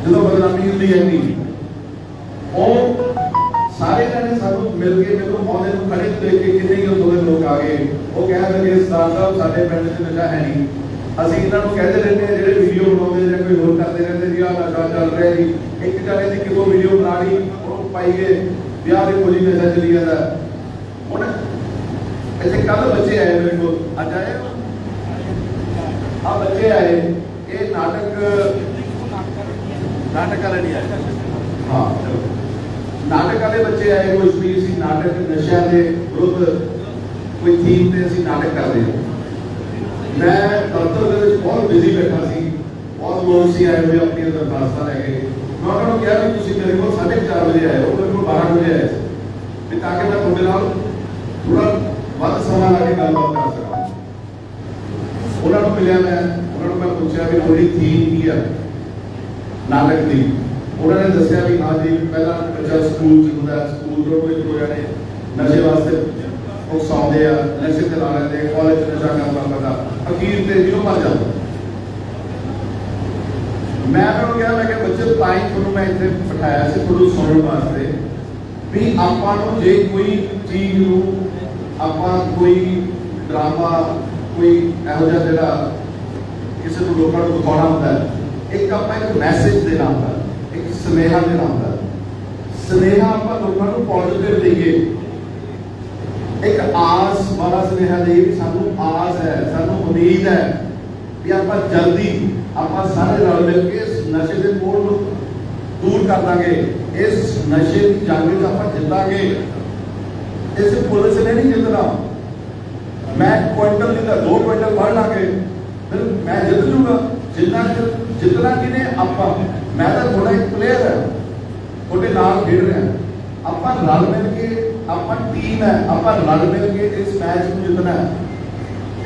ਜਦੋਂ ਬਦਨਾਮੀ ਹੁੰਦੀ ਹੈ ਨਹੀਂ ਉਹ ਸਾਰੇ ਜਣੇ ਸਾਨੂੰ ਮਿਲ ਕੇ ਮੈਨੂੰ ਆਉਂਦੇ ਨੂੰ ਖੜੇ ਦੇਖ ਕੇ ਕਿੰਨੇ ਹੀ ਉਹ ਦੋਵੇਂ ਲੋਕ ਆ ਗਏ। ਉਹ ਕਹਿਣ ਲੱਗੇ ਸਰਦਾਰ ਸਾਹਿਬ, ਸਾਡੇ ਪਿੰਡ 'ਚ ਨਸ਼ਾ ਹੈ ਨਹੀਂ। ਅਸੀਂ ਇਹਨਾਂ ਨੂੰ ਕਹਿੰਦੇ ਰਹਿੰਦੇ ਹਾਂ, ਜਿਹੜੇ ਵੀਡੀਓ ਬਣਾਉਂਦੇ ਜਾਂ ਕੋਈ ਹੋਰ ਕਰਦੇ ਰਹਿੰਦੇ ਜੀ, ਆਹ ਨਸ਼ਾ ਚੱਲ ਰਿਹਾ ਜੀ। ਇੱਕ ਜਣੇ ਦੀ ਕਿਦੋਂ ਵੀਡੀਓ ਬਣਾ ਲਈ ਉਹ ਪਾਈਏ ਵਿਆਹ ਦੇ ਕੋਲ ਨਸ਼ਾ ਚੱਲੀ ਜਾਂਦਾ। ਇੱਥੇ ਕੱਲ ਬੱਚੇ ਆਏ ਮੇਰੇ ਕੋਲ। ਅੱਜ ਆਏ ਆ ਬੱਚੇ ਆਏ। ਇਹ ਨਾਟਕ ਨਾਟਕ ਵਾਲੇ ਨਹੀਂ ਆਏ। ਹਾਂ ਨਾਟਕ ਵਾਲੇ ਬੱਚੇ ਆਏ ਕੋਈ ਵੀ ਸੀ ਨਾਟਕ ਨਸ਼ਿਆਂ ਦੇ ਵਿਰੁੱਧ ਕੋਈ ਥੀਮ ਤੇ ਅਸੀਂ ਨਾਟਕ ਕਰਦੇ ਹਾਂ। ਮੈਂ ਦਫ਼ਤਰ ਦੇ ਵਿੱਚ ਬਹੁਤ ਬਿਜ਼ੀ ਬੈਠਾ ਸੀ। ਬਹੁਤ ਲੋਕ ਸੀ ਆਏ ਹੋਏ ਆਪਣੀਆਂ ਦਰਖਾਸਤਾਂ ਲੈ ਕੇ। ਮੈਂ ਉਹਨਾਂ ਨੂੰ ਕਿਹਾ ਵੀ ਤੁਸੀਂ ਮੇਰੇ ਕੋਲ 4:30 ਵਜੇ ਆਏ ਹੋ, ਮੇਰੇ ਕੋਲ 12 ਵਜੇ ਆਏ ਸੀ। ਵੀ ਤਾਂ ਕਿ ਮੈਂ ਤੁਹਾਡੇ ਨਾਲ ਥੋੜਾ ਵੱਧ ਸਮਾਂ ਲਾ ਕੇ ਗੱਲਬਾਤ ਕਰ ਸਕਾਂ ਉਹਨਾਂ ਨੂੰ ਮਿਲਿਆ ਮੈਂ, ਉਹਨਾਂ ਨੂੰ ਮੈਂ ਪੁੱਛਿਆ ਵੀ ਤੁਹਾਡੀ ਥੀਮ ਕੀ ਆ? ਨਾਟਕ ਦੀ। ਉਹਨਾਂ ਨੇ ਦੱਸਿਆ ਵੀ ਹਾਂ ਜੀ, ਪਹਿਲਾਂ ਬੱਚਾ ਸਕੂਲ ਚ ਹੁੰਦਾ, ਸਕੂਲ ਤੋਂ ਕੋਈ ਹੋ ਜਾਣੇ ਨਸ਼ੇ ਵਾਸਤੇ ਉਹ ਆ, ਨਸ਼ੇ ਤੇ ਲਾ ਲੈਂਦੇ ਕਾਲਜ ਨਸ਼ਾ ਕਰਨ ਪੈਂਦਾ। ਅਖੀਰ ਤੇ ਜਿਉ ਮਰ ਜਾਂਦਾ। ਮੈਂ ਉਹਨਾਂ ਨੂੰ ਕਿਹਾ, ਮੈਂ ਕਿ ਬੱਚੇ ਤਾਂ ਹੀ ਤੁਹਾਨੂੰ ਮੈਂ ਇੱਥੇ ਬਿਠਾਇਆ ਸੀ, ਤੁਹਾਨੂੰ ਸੁਣਨ ਵਾਸਤੇ ਵੀ ਆਪਾਂ ਨੂੰ ਜੇ ਕੋਈ ਚੀਜ਼ ਨੂੰ ਆਪਾਂ ਕੋਈ ਡਰਾਮਾ, ਕੋਈ ਇਹੋ ਜਿਹਾ ਜਿਹੜਾ ਕਿਸੇ ਨੂੰ ਲੋਕਾਂ ਨੂੰ ਦਿਖਾਉਣਾ ਹੁੰਦਾ ਹੈ, ਇੱਕ ਆਪਾਂ ਇੱਕ ਮੈਸੇਜ ਦੇਣਾ ਹੁੰਦਾ ਇੱਕ ਸੁਨੇਹਾ ਦੇਣਾ ਹੁੰਦਾ ਸੁਨੇਹਾ ਆਪਾਂ ਲੋਕਾਂ ਨੂੰ ਪੋਜ਼ਿਟਿਵ ਦੇਈਏ। ਇੱਕ ਆਸ ਵਾਲਾ ਸੁਨੇਹਾ ਦੇਈਏ ਵੀ ਸਾਨੂੰ ਆਸ ਹੈ, ਸਾਨੂੰ ਉਮੀਦ ਹੈ ਵੀ ਆਪਾਂ ਜਲਦੀ ਆਪਾਂ ਸਾਰੇ ਰਲ ਮਿਲ ਕੇ ਇਸ ਨਸ਼ੇ ਦੇ ਕੋਲ ਨੂੰ ਦੂਰ ਕਰ ਦਾਂਗੇ, ਇਸ ਨਸ਼ੇ ਦੀ ਜੰਗ ਵਿੱਚ ਆਪਾਂ ਜਿੱਤਾਂਗੇ। ਇਸ ਪੁਲਿਸ ਨੇ ਨਹੀਂ ਜਿੱਤਣਾ। ਮੈਂ ਕੁਇੰਟਲ ਨਹੀਂ ਤਾਂ ਦੋ ਕੁਇੰਟਲ ਫੜ ਲਾਂਗੇ। ਫਿਰ ਮੈਂ ਜਿੱਤ ਜੂਗਾ। ਜਿੰਨਾ ਚਿਰ- ਜਿੱਤਣਾ ਆਪਾਂ। ਮੈਂ ਤਾਂ ਥੋੜਾ ਇੱਕ ਪਲੇਅਰ ਹੈ। ਤੁਹਾਡੇ ਨਾਲ ਖੇਡ ਰਿਹਾ ਆਪਾਂ ਰਲ ਮਿਲ ਕੇ ਆਪਾਂ ਟੀਮ ਹੈ। ਆਪਾਂ ਰਲ ਮਿਲ ਕੇ ਇਸ ਮੈਚ ਨੂੰ ਜਿੱਤਣਾ ਹੈ।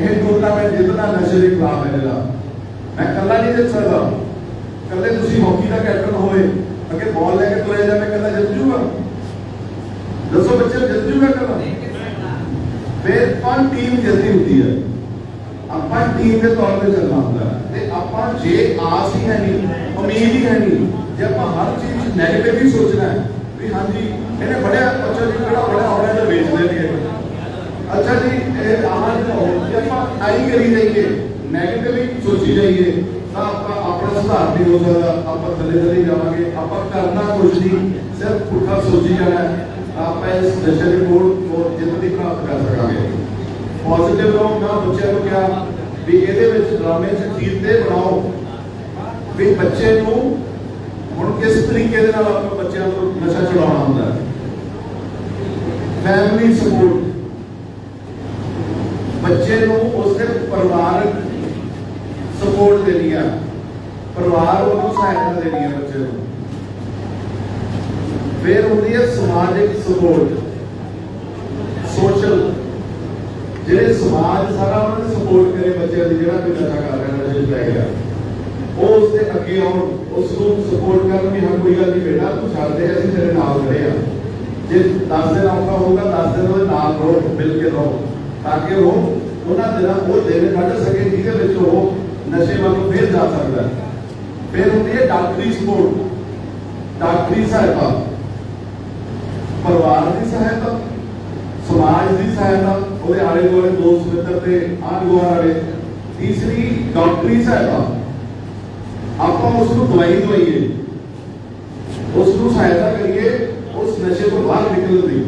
ਇਹ ਟੂਰਨਾਮੈਂਟ ਜਿੱਤਣਾ ਨਸ਼ੇ ਦੇ ਖਿਲਾਫ ਹੈ ਜਿਹੜਾ। ਮੈਂ ਇਕੱਲਾ ਨਹੀਂ ਜਿੱਤ ਸਕਦਾ। ਇਕੱਲੇ ਤੁਸੀਂ ਹਾਕੀ ਦਾ ਕੈਪਟਨ ਹੋਏ। ਅੱਗੇ ਬਾਲ ਲੈ ਕੇ ਤੁਰੇ ਜਾਵੇ ਇਕੱਲਾ ਜਿੱਤ ਜੂਗਾ। ਦੱਸੋ ਬੱਚੇ ਜਿੱਤ ਜੂਗਾ ਇਕੱਲਾ ਫਿਰ ਪੰਜ ਟੀਮ ਜਿੱਤੀ ਹੁੰਦੀ ਹੈ ਆਪਾਂ ਟੀਮ ਦੇ ਤੌਰ ਤੇ ਚੱਲਣਾ ਹੁੰਦਾ। ਤੇ ਆਪਾਂ ਜੇ ਆਸ ਹੀ ਹੈ ਨਹੀਂ, ਉਮੀਦ ਹੀ ਹੈ ਨਹੀਂ, ਜੇ ਆਪਾਂ ਹਰ ਚੀਜ਼ ਨੈਗੇਟਿਵ ਹੀ ਸੋਚਣਾ ਹੈ, ਵੀ ਹਾਂਜੀ, ਇਹਨੇ ਬੜਿਆ ਅੱਛਾ ਜੀ, ਕਿਹੜਾ ਬੜਾ ਹੋਣਾ ਜਾਂ ਵੇਚਦੇ ਨਹੀਂ ਅੱਛਾ ਜੀ, ਇਹ ਆਹਾਂ ਜਿਹੜਾ ਹੋ ਜੇ ਆਪਾਂ ਆਈ ਕਰੀ ਜਾਈਏ ਨੈਗੇਟਿਵਲੀ ਸੋਚੀ ਜਾਈਏ, ਤਾਂ ਆਪਾਂ ਆਪਣਾ ਸੁਧਾਰ ਨਹੀਂ ਹੋ ਸਕਦਾ, ਆਪਾਂ ਥੱਲੇ ਥੱਲੇ ਜਾਵਾਂਗੇ, ਆਪਾਂ ਕਰਨਾ ਕੁਝ ਨਹੀਂ, ਸਿਰਫ ਪੁੱਠਾ ਸੋਚੀ ਜਾਣਾ ਆਪਾਂ ਇਸ ਨਸ਼ੇ ਦੇ ਕੋਲ ਕੋਲ ਜਿੱਤ ਦੀ ਪ੍ਰਾਪਤ ਕਰ ਸਕਾਂਗੇ। ਪੋਜ਼ਿਟਿਵ ਰਹੋ ਬੱਚਿਆਂ ਨੂੰ ਕਿਹਾ ਵੀ ਇਹਦੇ ਵਿੱਚ ਡਰਾਮੇ 'ਚ ਚੀਜ਼ ਬਣਾਓ। ਵੀ ਬੱਚੇ ਨੂੰ ਹੁਣ ਕਿਸ ਤਰੀਕੇ ਦੇ ਨਾਲ ਆਪਾਂ ਬੱਚਿਆਂ ਨੂੰ ਨਸ਼ਾ ਛੁਡਾਉਣਾ ਹੁੰਦਾ ਹੈ। ਫੈਮਿਲੀ ਸਪੋਰਟ ਬੱਚੇ ਨੂੰ ਉਸਦੇ ਪਰਿਵਾਰਕ ਸਪੋਰਟ ਦੇਣੀ ਆ। ਪਰਿਵਾਰ ਉਹਨੂੰ ਸਹਾਇਤਾ ਦੇਣੀ ਆ ਬੱਚੇ ਨੂੰ। ਫਿਰ ਹੁੰਦੀ ਹੈ ਸਮਾਜਿਕ ਸਪੋਰਟ ਸੋਸ਼ਲ। ਜਿਹੜੇ ਸਮਾਜ ਸਾਰਾ ਉਹਨਾਂ ਨੇ ਸਪੋਰਟ ਕਰੇ ਬੱਚਿਆਂ ਦੀ, ਜਿਹੜਾ ਵੀ ਨਸ਼ਾ ਕਰ ਰਿਹਾ, ਨਸ਼ੇ 'ਚ ਪੈ ਗਿਆ। ਉਹ ਉਸ ਦੇ ਅੱਗੇ ਆਉਣ ਉਸ ਨੂੰ ਸਪੋਰਟ ਕਰਨ ਵੀ ਹਾਂ, ਕੋਈ ਗੱਲ ਨਹੀਂ ਬੇਟਾ, ਤੂੰ ਛੱਡ ਦੇ, ਅਸੀਂ ਤੇਰੇ ਨਾਲ ਖੜੇ ਆ ਜੇ 10 ਦਿਨ ਔਖਾ ਹੋਊਗਾ 10 ਦਿਨ ਉਹਦੇ ਨਾਲ ਰਹੋ, ਮਿਲ ਕੇ ਰਹੋ। ਤਾਂ ਕਿ ਉਹ, ਉਹਨਾਂ ਦਿਨਾਂ ਉਹ ਦਿਨ ਕੱਢ ਸਕੇ, ਜਿਹਦੇ ਵਿੱਚ ਉਹ ਨਸ਼ੇ ਵੱਲ ਨੂੰ ਫਿਰ ਜਾ ਸਕਦਾ। ਫਿਰ ਹੁੰਦੀ ਹੈ ਡਾਕਟਰੀ ਸਪੋਰਟ ਡਾਕਟਰੀ ਸਹਾਇਤਾ। ਪਰਿਵਾਰ ਦੀ ਸਹਾਇਤਾ, ਸਮਾਜ ਦੀ ਸਹਾਇਤਾ, ਉਹਦੇ ਆਲੇ ਦੁਆਲੇ ਦੋਸਤ ਮਿੱਤਰ ਤੇ ਆਂਢ ਗੁਆਂਢ ਵਾਲੇ, ਤੀਸਰੀ ਡਾਕਟਰੀ ਸਹਾਇਤਾ। ਆਪਾਂ ਉਸ ਨੂੰ ਦਵਾਈ ਦਵਾਈਏ ਉਸ ਨੂੰ ਸਹਾਇਤਾ ਕਰੀਏ, ਉਸ ਨਸ਼ੇ ਤੋਂ ਬਾਹਰ ਨਿਕਲਣ ਦੀ।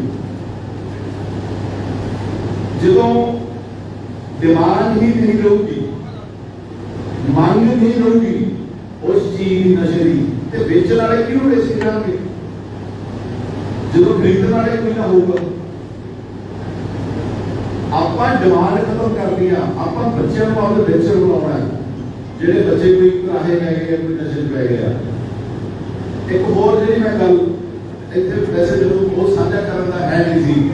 ਜਦੋਂ ਡਿਮਾਂਡ ਹੀ ਨਹੀਂ ਰਹੂਗੀ, ਮੰਗ ਨਹੀਂ ਰਹੂਗੀ ਉਸ ਚੀਜ਼ ਦੀ, ਨਸ਼ੇ ਦੀ, ਤੇ ਵੇਚਣ ਵਾਲੇ ਕਿਉਂ ਵੇਚ ਜਾਣਗੇ ਜਦੋਂ ਖਰੀਦਣ ਵਾਲੇ ਕੋਈ ਨਾ ਹੋਊਗਾ। ਆਪਾਂ ਡਿਮਾਂਡ ਖਤਮ ਕਰਨੀ ਆ, ਆਪਾਂ ਬੱਚਿਆਂ ਨੂੰ ਆਪਦੇ ਵਿੱਚ ਬਣਾਉਣਾ ਜਿਹੜੇ ਬੱਚੇ ਕੋਈ ਕਰਾਹੇ ਲੈ ਗਏ ਕੋਈ ਨਸ਼ੇ ਪੈ ਗਿਆ ਇੱਕ ਹੋਰ ਜਿਹੜੀ ਮੈਂ ਗੱਲ ਇੱਥੇ ਵੈਸੇ ਜਦੋਂ ਉਹ ਸਾਂਝਾ ਕਰਨ ਦਾ ਹੈ ਨਹੀਂ ਸੀ।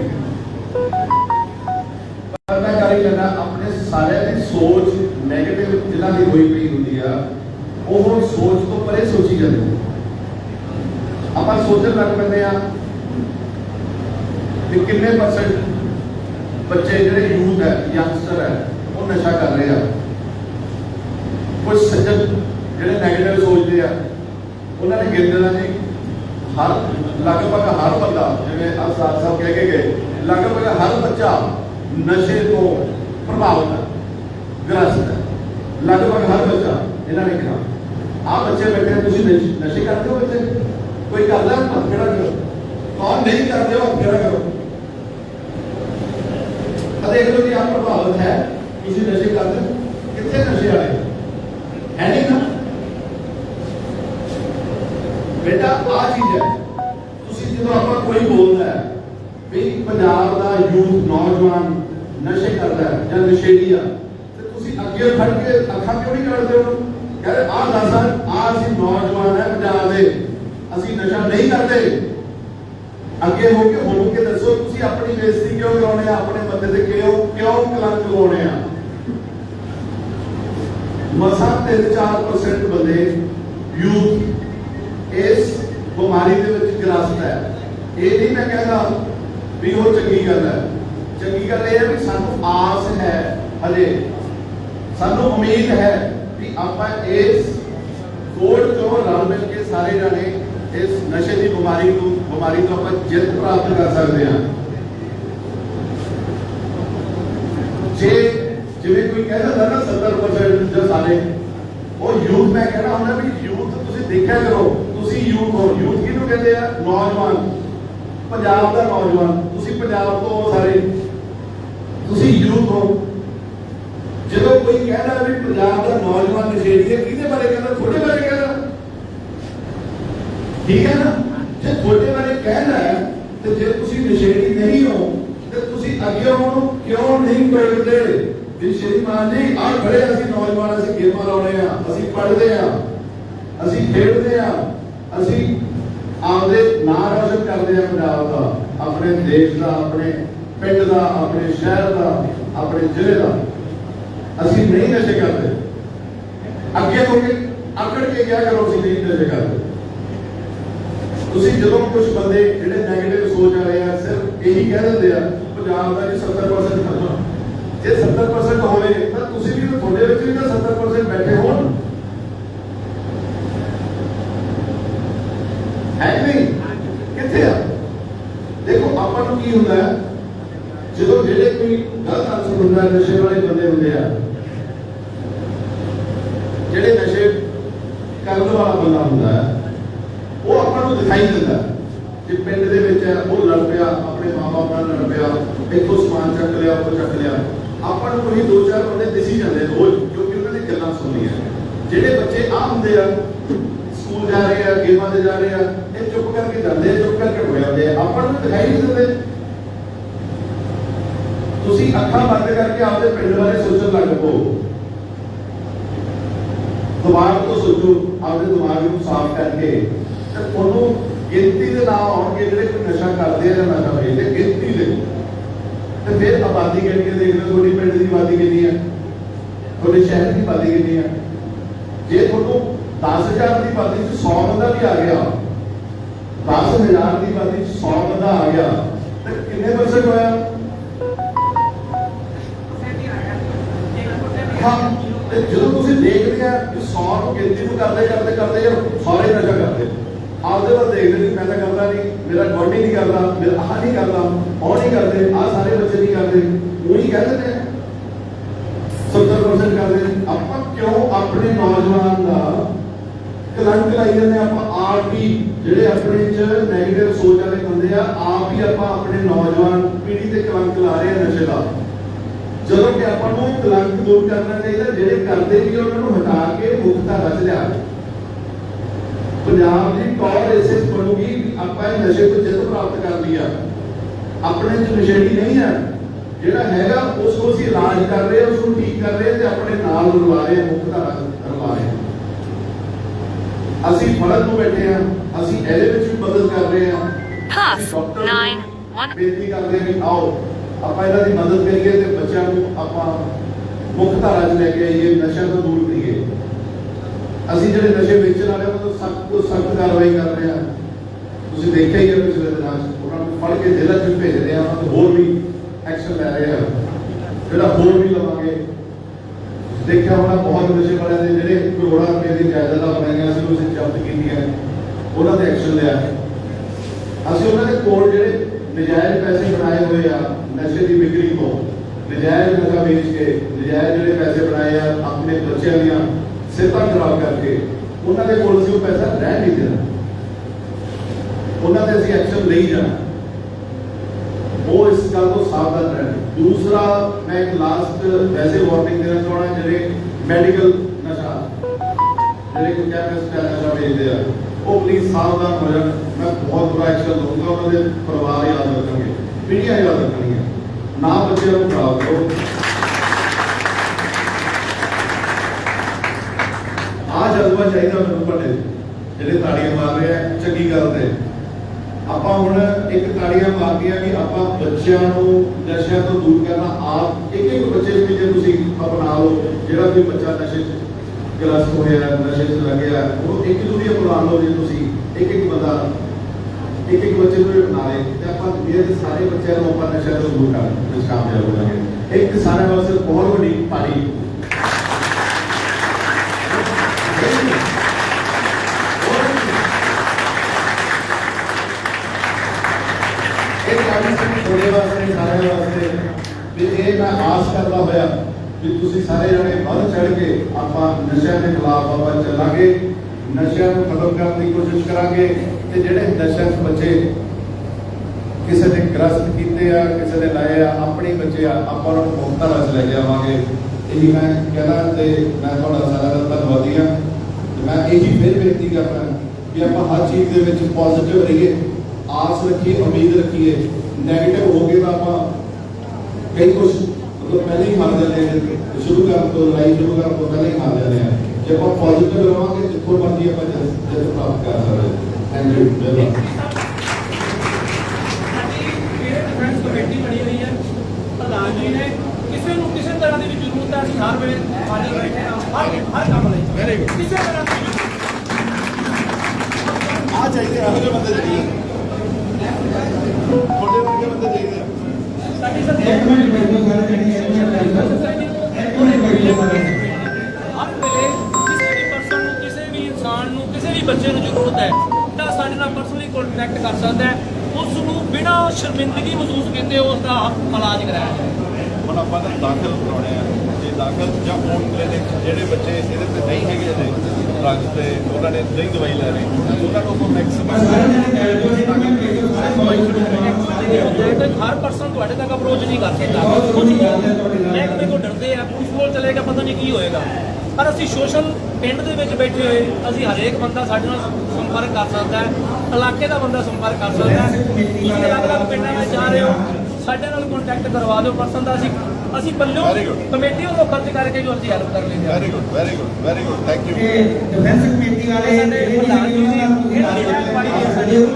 ਪਰ ਮੈਂ ਕਰ ਲੈਣਾ ਆਪਣੇ ਸਾਰਿਆਂ ਦੀ ਸੋਚ 네ਗੇਟਿਵ ਜਿਨ੍ਹਾਂ ਦੀ ਹੋਈ ਪਈ ਹੁੰਦੀ ਆ, ਉਹ ਸੋਚ ਤੋਂ ਪਰੇ ਸੋਚੀ ਜਾਂਦੇ ਆਪਾਂ ਸੋਚਣ ਲੱਗ ਪੈਂਦੇ ਆ ਕਿ ਕਿੰਨੇ ਪਰਸੈਂਟ ਬੱਚੇ ਜਿਹੜੇ ਯੂਥ ਹੈ ਯੰਗਸਟਰ ਹੈ ਉਹ ਨਸ਼ਾ ਕਰ ਰਹੇ ਆ? ਕੁਝ ਸੱਜਣ ਜਿਹੜੇ 네ਗੇਟਿਵ ਸੋਚਦੇ ਆ ਉਹਨਾਂ ਨੇ ਗਿਣ ਜੀ ਹਰ ਲਗਭਗ ਹਰ ਬੰਦਾ ਜਿਵੇਂ ਅਸਾਦ ਸਾਹਿਬ ਕਹਿ ਕੇ ਗਏ ਲਗਭਗ ਹਰ ਬੱਚਾ ਨਸ਼ੇ ਤੋਂ ਪ੍ਰਭਾਵਿਤ ਹੈ ਗ੍ਰਸਤ ਹੈ। ਲਗਭਗ ਹਰ ਬੱਚਾ ਇਹਨਾਂ ਨੇ ਕਿਹਾ ਆ ਬੱਚੇ ਬੈਠੇ ਆ, ਤੁਸੀਂ ਨਸ਼ੇ ਕਰਦੇ ਹੋ ਬੱਚੇ? ਕੋਈ ਕਰਦਾ ਹੱਥ ਖੜਾ ਕਰੋ। ਕੌਣ ਨਹੀਂ ਕਰਦੇ ਹੋ ਹੱਥ ਖੜਾ ਕਰੋ। ਦੇਖ ਲਓ ਕਿ ਆਪ ਪ੍ਰਭਾਵਿਤ ਹੈ ਤੁਸੀਂ ਨਸ਼ੇ ਕਰਦੇ ਕਿੱਥੇ ਨਸ਼ੇ ਵਾਲੇ ਹੈ? ਨਹੀਂ ਨਾ? ਬੇਟਾ ਆ ਚੀਜ਼ ਹੈ। ਤੁਸੀਂ ਜਦੋਂ ਆਪਾਂ ਕੋਈ ਬੋਲਦਾ ਹੈ ਵੀ ਪੰਜਾਬ ਦਾ ਯੂਥ ਨੌਜਵਾਨ ਨਸ਼ੇ ਕਰਦਾ ਹੈ ਜਾਂ ਨਸ਼ੇੜੀ ਆ, ਤੇ ਤੁਸੀਂ ਅੱਗੇ ਖੜ ਕੇ ਅੱਖਾਂ ਕਿਉਂ ਨਹੀਂ ਕੱਢਦੇ ਹੋ? ਕਹਿੰਦੇ ਆਹ ਦੱਸਾਂ ਆ ਅਸੀਂ ਨੌਜਵਾਨ ਹੈ ਪੰਜਾਬ ਦੇ। ਅਸੀਂ ਨਸ਼ਾ ਨਹੀਂ ਕਰਦੇ। ਅੱਗੇ ਹੋ ਕੇ ਹੋ ਕੇ ਦੱਸੋ ਤੁਸੀਂ ਆਪਣੀ ਬੇਇੱਜ਼ਤੀ ਕਿਉਂ ਕਰਾਉਣੇ ਆ? ਆਪਣੇ ਬੰਦੇ ਤੇ ਕਿਉਂ ਕਿਉਂ ਕਲੰਕ ਲਗਾਉਣੇ ਆ? ਮਸਾ 3-4% ਬੰਦੇ ਯੂਥ ਇਸ ਬਿਮਾਰੀ ਦੇ ਵਿੱਚ ਗ੍ਰਸਤ ਹੈ। ਇਹ ਨਹੀਂ ਮੈਂ ਕਹਿੰਦਾ ਵੀ ਉਹ ਚੰਗੀ ਗੱਲ ਹੈ। ਚੰਗੀ ਗੱਲ ਇਹ ਹੈ ਵੀ ਸਾਨੂੰ ਆਸ ਹੈ ਹਲੇ ਸਾਨੂੰ ਉਮੀਦ ਹੈ ਵੀ ਆਪਾਂ ਇਸ ਕੋੜ ਤੋਂ ਰਲ ਮਿਲ ਕੇ ਸਾਰੇ ਜਾਣੇ ਇਸ ਨਸ਼ੇ ਦੀ ਬਿਮਾਰੀ ਨੂੰ ਬਿਮਾਰੀ ਤੋਂ ਆਪਾਂ ਜਿੱਤ ਪ੍ਰਾਪਤ ਕਰ ਸਕਦੇ ਹਾਂ ਜੇ ਜਿਵੇਂ ਕੋਈ ਕਹਿੰਦਾ ਨਾ 70% ਜੋ ਸਾਡੇ ਉਹ ਯੂਥ ਮੈਂ ਕਹਿਣਾ ਹੁੰਦਾ ਵੀ ਯੂਥ ਤੁਸੀਂ ਦੇਖਿਆ ਕਰੋ ਤੁਸੀਂ ਯੂਥ ਹੋ ਯੂਥ ਕਿਹਨੂੰ ਕਹਿੰਦੇ ਆ ਨੌਜਵਾਨ ਪੰਜਾਬ ਦਾ ਨੌਜਵਾਨ ਤੁਸੀਂ ਪੰਜਾਬ ਤੋਂ ਹੋ ਸਾਰੇ ਤੁਸੀਂ ਯੂਥ ਹੋ ਜਦੋਂ ਕੋਈ ਕਹਿੰਦਾ ਵੀ ਪੰਜਾਬ ਦਾ ਨੌਜਵਾਨ ਨਸ਼ੇੜੀ ਹੈ ਕਿਹਦੇ ਬਾਰੇ ਕਹਿੰਦਾ ਤੁਹਾਡੇ ਬਾਰੇ ਕਹਿੰਦਾ ਠੀਕ ਹੈ ਨਾ? ਜੇ ਤੁਹਾਡੇ ਬਾਰੇ ਕਹਿਣਾ ਹੈ, ਤੇ ਜੇ ਤੁਸੀਂ ਨਸ਼ੇੜੀ ਨਹੀਂ ਹੋ, ਤੇ ਤੁਸੀਂ ਅੱਗੇ ਉਹਨੂੰ ਕਿਉਂ ਨਹੀਂ ਕਰਦੇ ਵੀ ਸ਼੍ਰੀਮਾਨ ਜੀ, ਆਹ ਖੜੇ ਅਸੀਂ ਨੌਜਵਾਨ, ਅਸੀਂ ਗੇਮਾਂ ਲਾਉਣੇ ਆ, ਅਸੀਂ ਪੜ੍ਹਦੇ ਆ, ਅਸੀਂ ਖੇਡਦੇ ਆ, ਅਸੀਂ ਆਪਦੇ ਨਾਂ ਰੋਸ਼ਨ ਕਰਦੇ ਆ ਪੰਜਾਬ ਦਾ, ਆਪਣੇ ਦੇਸ਼ ਦਾ, ਆਪਣੇ ਪਿੰਡ ਦਾ, ਆਪਣੇ ਸ਼ਹਿਰ ਦਾ, ਆਪਣੇ ਜ਼ਿਲ੍ਹੇ ਦਾ। ਅਸੀਂ ਨਹੀਂ ਨਸ਼ੇ ਕਰਦੇ। ਅੱਗੇ ਹੋ ਕੇ ਅਕੜ ਕੇ ਕਿਹਾ ਕਰੋ, ਅਸੀਂ ਨਹੀਂ ਨਸ਼ੇ ਕਰਦੇ। ਤੁਸੀਂ ਜਦੋਂ ਕੁਝ ਬੰਦੇ ਜਿਹੜੇ 네ਗੇਟਿਵ ਸੋਚ ਵਾਲੇ ਆ, ਸਿਰਫ ਇਹੀ ਕਹਿ ਦਿੰਦੇ ਆ, ਪੰਜਾਬ ਦਾ ਜੀ 70% ਖਤਮ ਜੇ 70% ਹੋਵੇ, ਤਾਂ ਤੁਸੀਂ ਵੀ ਤੁਹਾਡੇ ਵਿੱਚ ਵੀ ਤਾਂ 70% ਬੈਠੇ ਹੋਣ ਨੂੰ ਕੀ ਹੁੰਦਾ ਹੈ ਜਦੋਂ ਜਿਹੜੇ ਕੋਈ ਗਲਤ ਅਨਸਰ ਹੁੰਦਾ ਹੈ, ਨਸ਼ੇ ਵਾਲੇ ਬੰਦੇ ਹੁੰਦੇ ਆ ਜਿਹੜੇ ਨਸ਼ੇ ਕਰਨ ਵਾਲਾ ਬੰਦਾ ਹੁੰਦਾ ਹੈ ਉਹ ਆਪਾਂ ਨੂੰ ਦਿਖਾਈ ਦਿੰਦਾ ਹੈ ਕਿ ਪਿੰਡ ਦੇ ਵਿੱਚ ਹੈ, ਉਹ ਲੜ ਪਿਆ ਆਪਣੇ ਮਾਪੇ ਨਾਲ ਲੜ ਪਿਆ ਇੱਥੋਂ ਸਮਾਨ ਚੱਕ ਲਿਆ ਉਹ ਚੱਕ ਲਿਆ ਆਪਾਂ ਨੂੰ ਕੋਈ ਦੋ ਚਾਰ ਬੰਦੇ ਦਿਸੀ ਜਾਂਦੇ ਰੋਜ਼ ਕਿਉਂਕਿ ਉਹਨਾਂ ਨੇ ਗੱਲਾਂ ਸੁਣੀਆਂ ਜਿਹੜੇ ਬੱਚੇ ਆ ਹੁੰਦੇ ਆ ਸਕੂਲ ਜਾ ਰਹੇ ਆ ਗੇਮਾਂ ਤੇ ਜਾ ਰਹੇ ਆ ਇਹ ਚੁੱਪ ਕਰਕੇ ਜਾਂਦੇ ਆ ਚੁੱਪ ਕਰਕੇ ਹੋ ਜਾਂਦੇ ਆ ਆਪਾਂ ਨੂੰ ਦਿਖਾਈ ਨਹੀਂ ਦਿੰਦੇ ਤੁਸੀਂ ਅੱਖਾਂ ਬੰਦ ਕਰਕੇ ਆਪਦੇ ਪਿੰਡ ਬਾਰੇ ਸੋਚਣ ਲੱਗ ਪਓ ਦਿਮਾਗ ਤੋਂ ਸੋਚੋ ਆਪਦੇ ਦਿਮਾਗ ਨੂੰ ਸਾਫ਼ ਕਰਕੇ ਤੇ ਤੁਹਾਨੂੰ ਗਿਣਤੀ ਦੇ ਨਾਮ ਆਉਣਗੇ ਜਿਹੜੇ ਕੋਈ ਨਸ਼ਾ ਕਰਦੇ ਆ ਜਾਂ ਨਸ਼ਾ ਵੇਚਦੇ ਗਿਣਤੀ ਦੇ ਤੇ ਫਿਰ ਆਬਾਦੀ ਗਿਣ ਦੇਖ ਲਓ, ਤੁਹਾਡੀ ਪਿੰਡ ਦੀ ਆਬਾਦੀ ਕਿੰਨੀ ਹੈ ਤੁਹਾਡੇ ਸ਼ਹਿਰ ਦੀ ਆਬਾਦੀ ਕਿੰਨੀ ਹੈ ਜੇ ਤੁਹਾਨੂੰ 10000 ਦੀ ਆਬਾਦੀ ਚ 100 ਬੰਦਾ ਵੀ ਆ ਗਿਆ 10000 ਦੀ ਆਬਾਦੀ ਚ 100 ਬੰਦਾ ਆ ਗਿਆ, ਤੇ ਕਿੰਨੇ ਪਰਸੈਂਟ ਹੋਇਆ? ਹਾਂ, ਤੇ ਜਦੋਂ ਤੁਸੀਂ ਦੇਖਦੇ ਆ ਕਿ 100 ਨੂੰ ਗਿਣਤੀ ਨੂੰ ਕਰਦੇ ਕਰਦੇ ਕਰਦੇ ਯਾਰ ਸਾਰੇ ਨਸ਼ਾ ਕਰਦੇ। ਆਪਦੇ ਵੱਲ ਦੇਖਦੇ ਨਹੀਂ ਮੈਂ ਤਾਂ ਕਰਦਾ ਨਹੀਂ, ਮੇਰਾ ਗਵਾਂਢੀ ਨਹੀਂ ਕਰਦਾ, ਮੇਰਾ ਆਹ ਨਹੀਂ ਕਰਦਾ, ਉਹ ਨਹੀਂ ਕਰਦੇ, ਆਹ ਸਾਰੇ ਬੱਚੇ ਨਹੀਂ ਕਰਦੇ, ਉਹੀ ਕਹਿੰਦੇ ਨੇ 70% ਕਰਦੇ ਆਪਾਂ ਕਿਉਂ ਆਪਣੇ ਨੌਜਵਾਨ ਦਾ ਕਲੰਕ ਲਾਈ ਜਾਂਦੇ ਆਪਾਂ ਆਪ ਹੀ ਜਿਹੜੇ ਆਪਣੇ ਚ ਨੈਗੇਟਿਵ ਸੋਚ ਵਾਲੇ ਬੰਦੇ ਆ, ਆਪ ਹੀ ਆਪਾਂ ਆਪਣੇ ਨੌਜਵਾਨ ਪੀੜ੍ਹੀ ਤੇ ਕਲੰਕ ਲਾ ਰਹੇ ਆ ਨਸ਼ੇ ਦਾ। ਜਦੋਂ ਕਿ ਆਪਾਂ ਨੂੰ ਕਲੰਕ ਦੂਰ ਕਰਨਾ ਚਾਹੀਦਾ, ਜਿਹੜੇ ਕਰਦੇ ਵੀ ਉਹਨਾਂ ਨੂੰ ਹਟਾ ਕੇ ਮੁਕਤ ਧਾਰਾ ਲਿਆ ਪੰਜਾਬ ਦੀ ਟੌਰ ਇਸੇ ਬਣੂਗੀ ਆਪਾਂ ਇਹ ਨਸ਼ੇ ਤੋਂ ਜਿੱਤ ਪ੍ਰਾਪਤ ਕਰ ਲਈ ਆ। ਆਪਣੇ ਚ ਨਸ਼ੇੜੀ ਨਹੀਂ ਆ। ਜਿਹੜਾ ਹੈਗਾ ਉਸ ਨੂੰ ਅਸੀਂ ਇਲਾਜ ਕਰ ਰਹੇ ਉਸ ਨੂੰ ਠੀਕ ਕਰ ਰਹੇ ਤੇ ਆਪਣੇ ਨਾਲ ਰਲਵਾ ਰਹੇ ਮੁਕਤ ਧਾਰਾ ਚ ਰਲਵਾ ਰਹੇ ਅਸੀਂ ਫੜਨ ਨੂੰ ਬੈਠੇ ਹਾਂ ਅਸੀਂ ਇਹਦੇ ਵਿੱਚ ਵੀ ਮਦਦ ਕਰ ਰਹੇ ਹਾਂ nine one. ਬੇਨਤੀ ਕਰਦੇ ਹਾਂ ਵੀ ਆਓ ਆਪਾਂ ਇਹਨਾਂ ਦੀ ਮਦਦ ਕਰੀਏ ਤੇ ਬੱਚਿਆਂ ਨੂੰ ਆਪਾਂ ਮੁੱਖ ਧਾਰਾ 'ਚ ਲੈ ਕੇ ਆਈਏ ਨਸ਼ਿਆਂ ਤੋਂ ਦੂਰ ਅਸੀਂ ਜਿਹੜੇ ਨਸ਼ੇ ਵੇਚਣ ਵਾਲੇ ਉਹਨਾਂ ਤੋਂ ਸਖਤ ਤੋਂ ਸਖਤ ਕਾਰਵਾਈ ਕਰ ਰਹੇ ਹਾਂ ਤੁਸੀਂ ਦੇਖਿਆ ਹੀ ਹੈ ਪਿਛਲੇ ਦਿਨਾਂ ਉਹਨਾਂ ਨੂੰ ਫੜ ਕੇ ਜੇਲ੍ਹਾਂ 'ਚ ਭੇਜ ਰਹੇ ਆ, ਉਹਨਾਂ ਤੋਂ ਹੋਰ ਵੀ ਐਕਸ਼ਨ ਲੈ ਰਹੇ ਆ। ਜਿਹੜਾ ਹੋਰ ਵੀ ਲਵਾਂਗੇ। ਦੇਖਿਆ ਹੋਣਾ, ਬਹੁਤ ਨਸ਼ੇ ਵਾਲਿਆਂ ਦੇ ਜਿਹੜੇ ਕਰੋੜਾਂ ਰੁਪਏ ਦੀ ਜਾਇਦਾਦਾਂ ਬਣਾਈਆਂ ਸੀ ਉਹ ਜ਼ਬਤ ਕੀਤੀਆਂ ਉਹਨਾਂ ਤੇ ਐਕਸ਼ਨ ਲਿਆ ਅਸੀਂ ਉਹਨਾਂ ਦੇ ਕੋਲ ਜਿਹੜੇ ਨਜਾਇਜ਼ ਪੈਸੇ ਬਣਾਏ ਹੋਏ ਆ, ਨਸ਼ੇ ਦੀ ਵਿਕਰੀ ਤੋਂ, ਨਜਾਇਜ਼ ਨਸ਼ਾ ਵੇਚ ਕੇ, ਨਜਾਇਜ਼ ਜਿਹੜੇ ਪੈਸੇ ਬਣਾਏ ਆ, ਆਪਣੇ ਬੱਚਿਆਂ ਦੀਆਂ ਸਿਹਤਾਂ ਖਰਾਬ ਕਰਕੇ ਉਹਨਾਂ ਦੇ ਕੋਲ ਅਸੀਂ ਉਹ ਪੈਸਾ ਰਹਿ ਨਹੀਂ ਦੇਣਾ। ਉਹਨਾਂ ਤੇ ਅਸੀਂ ਐਕਸ਼ਨ ਲਈ ਜਾਣਾ। ਉਹ ਇਸ ਗੱਲ ਤੋਂ ਸਾਵਧਾਨ ਰਹਿਣ। ਦੂਸਰਾ, ਮੈਂ ਇੱਕ ਲਾਸਟ ਵੈਸੇ ਵਾਰਨਿੰਗ ਦੇਣਾ ਚਾਹਣਾ ਜਿਹੜੇ ਮੈਡੀਕਲ ਨਸ਼ਾ, ਜਿਹੜੇ ਕੋਈ ਕੈਮਿਸਟ ਨਸ਼ਾ ਵੇਚਦੇ ਆ, ਉਹ ਪਲੀਜ਼ ਸਾਵਧਾਨ ਹੋ ਜਾਣ। ਮੈਂ ਬਹੁਤ ਬੁਰਾ ਐਕਸ਼ਨ ਲਵਾਂਗਾ ਉਹਨਾਂ ਦੇ ਪਰਿਵਾਰ ਯਾਦ ਰੱਖਣਗੇ, ਪੀੜ੍ਹੀਆਂ ਯਾਦ ਰੱਖਣਗੀਆਂ। ਨਾ ਬੱਚਿਆਂ ਨੂੰ ਖਰਾਬ ਕਰੋ। ਆ ਚਾਹੀਦਾ ਮੈਨੂੰ ਤੁਹਾਡੇ ਜਿਹੜੇ ਤਾੜੀਆਂ ਮਾਰ ਰਹੇ ਆ ਚੰਗੀ ਗੱਲ ਤੇ। ਆਪਾਂ ਹੁਣ ਇੱਕ ਤਾੜੀਆਂ ਮਾਰਦੀਆਂ ਵੀ ਆਪਾਂ ਬੱਚਿਆਂ ਨੂੰ ਨਸ਼ਿਆਂ ਤੋਂ ਦੂਰ ਕਰਨਾ, ਆਪ ਇੱਕ ਇੱਕ ਬੱਚੇ ਨੂੰ ਜੇ ਤੁਸੀਂ ਅਪਣਾ ਲਓ, ਜਿਹੜਾ ਵੀ ਬੱਚਾ ਨਸ਼ੇ 'ਚ ਗ੍ਰਸਤ ਹੋਇਆ ਨਸ਼ੇ 'ਚ ਲੱਗਿਆ ਉਹ ਇੱਕ ਦੂਜੀ ਅਪਣਾ ਲਓ ਜੇ ਤੁਸੀਂ, ਇੱਕ ਇੱਕ ਬੰਦਾ, ਇੱਕ ਇੱਕ ਬੱਚੇ ਨੂੰ ਅਪਣਾ ਲੇ ਤੇ ਆਪਾਂ ਦੁਨੀਆ ਦੇ ਸਾਰੇ ਬੱਚਿਆਂ ਨੂੰ ਆਪਾਂ ਨਸ਼ਿਆਂ ਤੋਂ ਦੂਰ ਕਰਨ ਵਿੱਚ ਕਾਮਯਾਬ ਹੋ ਇੱਕ ਸਾਰੇ ਵਾਸਤੇ ਬਹੁਤ ਵੱਡੀ ਪਾਣੀ ਇਹ ਕਾਰਨ ਸੀ ਤੁਹਾਡੇ ਵਾਸਤੇ ਵਾਸਤੇ ਵੀ ਇਹ ਮੈਂ ਆਸ ਕਰਦਾ ਹੋਇਆ ਵੀ ਤੁਸੀਂ ਸਾਰੇ ਜਣੇ ਵੱਧ ਚੜ ਕੇ ਆਪਾਂ ਨਸ਼ਿਆਂ ਦੇ ਖਿਲਾਫ ਆਪਾਂ ਚੱਲਾਂਗੇ, ਨਸ਼ਿਆਂ ਨੂੰ ਖਤਮ ਕਰਨ ਦੀ ਕੋਸ਼ਿਸ਼ ਕਰਾਂਗੇ ਤੇ ਜਿਹੜੇ ਨਸ਼ਿਆਂ 'ਚ ਬੱਚੇ ਕਿਸੇ ਨੇ ਗ੍ਰਸਤ ਕੀਤੇ ਆ, ਕਿਸੇ ਨੇ ਲਾਏ ਆ, ਆਪਣੇ ਬੱਚੇ ਆ, ਆਪਾਂ ਉਹਨਾਂ ਨੂੰ ਮੁਕਤ ਧਾਰਾ 'ਚ ਲੈ ਕੇ ਆਵਾਂਗੇ। ਇਹੀ ਮੈਂ ਕਹਿਣਾ ਤੇ ਮੈਂ ਤੁਹਾਡਾ ਸਾਰਿਆਂ ਦਾ ਧੰਨਵਾਦੀ ਹਾਂ। ਤੇ ਮੈਂ ਇਹੀ ਫਿਰ ਬੇਨਤੀ ਕਰਦਾ ਕਿ ਆਪਾਂ ਹਰ ਚੀਜ਼ ਦੇ ਵਿੱਚ ਪੋਜ਼ਿਟਿਵ ਰਹੀਏ, ਆਸ ਰੱਖੀਏ, ਉਮੀਦ ਰੱਖੀਏ। 네ਗੇਟਿਵ ਹੋ ਕੇ ਤਾਂ ਆਪਾਂ ਕਈ ਕੁਝ ਮਤਲਬ ਪਹਿਲੇ ਹੀ ਹਾਰ ਜਾਂਦੇ ਹਾਂ ਸ਼ੁਰੂ ਕਰਨ ਤੋਂ ਲੜਾਈ ਸ਼ੁਰੂ ਕਰਨ ਤੋਂ ਪਹਿਲੇ ਹੀ ਹਾਰ ਜਾਂਦੇ ਹਾਂ ਜੇ ਆਪਾਂ ਪੋਜ਼ਿਟਿਵ ਰਵਾਂਗੇ ਜਿੱਥੋਂ ਮਰਜ਼ੀ ਆਪਾਂ ਜਿੱਤ ਪ੍ਰਾਪਤ ਕਰ ਸਕਦੇ ਹਾਂ thank you very defence committee ਬਣੀ ਹੋਈ ਹੈ। ਪ੍ਰਧਾਨ ਜੀ ਨੇ ਕਿਸੇ ਨੂੰ ਕਿਸੇ ਤਰ੍ਹਾਂ ਦੀ ਵੀ ਜ਼ਰੂਰਤ ਹੈ ਅਸੀਂ ਹਰ ਵੇਲੇ ਹਾਜ਼ਰ ਬੈਠੇ ਹਾਂ ਹਰ ਹਰ ਕੰਮ ਲਈ। ਵੈਰੀ ਗੁੱਡ ਕਿਸੇ ਤਰ੍ਹਾਂ ਦੀ ਆ ਚਾਹੀਦੇ ਇਹੋ ਜਿਹੇ ਬੰਦੇ ਚਾਹੀਦੇ ਤੁਹਾਡੇ ਵਰਗੇ ਬੰਦੇ ਚਾਹੀਦੇ ਆ ਇੱਕ ਮਿੰਟ ਬੈਠੋ ਸਾਰੇ ਜਣੇ ਇੱਕ ਮਿੰਟ ਬੈਠੋ ਇੱਕ ਮਿੰਟ ਬੈਠੋ ਸਾਰੇ ਹਰ ਵੇਲੇ ਕਿਸੇ ਵੀ ਪਰਸਨ ਨੂੰ ਕਿਸੇ ਵੀ ਇਨਸਾਨ ਨੂੰ ਕਿਸੇ ਵੀ ਬੱਚੇ ਨੂੰ ਜ਼ਰੂਰਤ ਹੈ ਤਾਂ ਸਾਡੇ ਨਾਲ ਪਰਸਨਲੀ ਕੰਟੈਕਟ ਕਰ ਸਕਦਾ ਹੈ। ਉਸ ਨੂੰ ਬਿਨਾਂ ਸ਼ਰਮਿੰਦਗੀ ਮਹਿਸੂਸ ਕੀਤੇ ਉਸ ਦਾ ਇਲਾਜ ਕਰਾਇਆ ਜਾਏ। ਹੁਣ ਆਪਾਂ ਤਾਂ ਦਾਖਲ ਕਰਾਉਣੇ ਆ। ਜੇ ਦਾਖਲ ਜਾਂ ਹੋਮ ਕਲੀਨਿਕ ਜਿਹੜੇ ਬੱਚੇ ਇਹਦੇ ਤੇ ਨਹੀਂ ਹੈਗੇ ਨੇ ਡਰੱਗਸ ਤੇ, ਉਹਨਾਂ ਨੇ ਨਹੀਂ ਦਵਾਈ ਲੈ ਰਹੇ। ਉਹਨਾਂ ਨੂੰ ਆਪਾਂ ਉਹਦੇ ਹਰ ਪਰਸਨ ਤੁਹਾਡੇ ਤੱਕ ਅਪਰੋਚ ਨਹੀਂ ਕਰ ਸਕਦਾ। ਕੁਝ ਮਹਿਕਮੇ ਕੋ ਡਰਦੇ ਆ ਪੁਲਿਸ ਕੋਲ ਚਲੇਗਾ ਪਤਾ ਨਹੀਂ ਕੀ ਹੋਏਗਾ। ਪਰ ਅਸੀਂ ਸੋਸ਼ਲ ਪਿੰਡ ਦੇ ਵਿੱਚ ਬੈਠੇ ਹੋਏ, ਅਸੀਂ ਹਰੇਕ ਬੰਦਾ ਸਾਡੇ ਨਾਲ ਸੰਪਰਕ ਕਰ ਸਕਦਾ ਹੈ, ਇਲਾਕੇ ਦਾ ਬੰਦਾ ਸੰਪਰਕ ਕਰ ਸਕਦਾ ਹੈ। ਤੁਸੀਂ ਅਲੱਗ-ਅਲੱਗ ਪਿੰਡਾਂ ਵਿੱਚ ਜਾ ਰਹੇ ਹੋ, ਸਾਡੇ ਨਾਲ ਕੰਟੈਕਟ ਕਰਵਾ ਦਿਓ ਪਰਸਨ ਦਾ ਅਸੀਂ ਅਸੀਂ ਪੱਲਿਓ Very good. ਕਮੇਟੀ ਵੱਲੋਂ ਖਰਚ ਕਰਕੇ ਜੋ ਅਸੀਂ ਹੈਲਪ ਕਰ ਲੈਂਦੇ ਹਾਂ very good very good very good thank you ਇਹ ਡਿਫੈਂਸ ਕਮੇਟੀ ਵਾਲੇ ਜਿਹੜੇ ਜੀ ਉਹਨਾਂ ਨੂੰ ਇਹ ਵਾਲੀ ਸਾਡੀ ਦੇ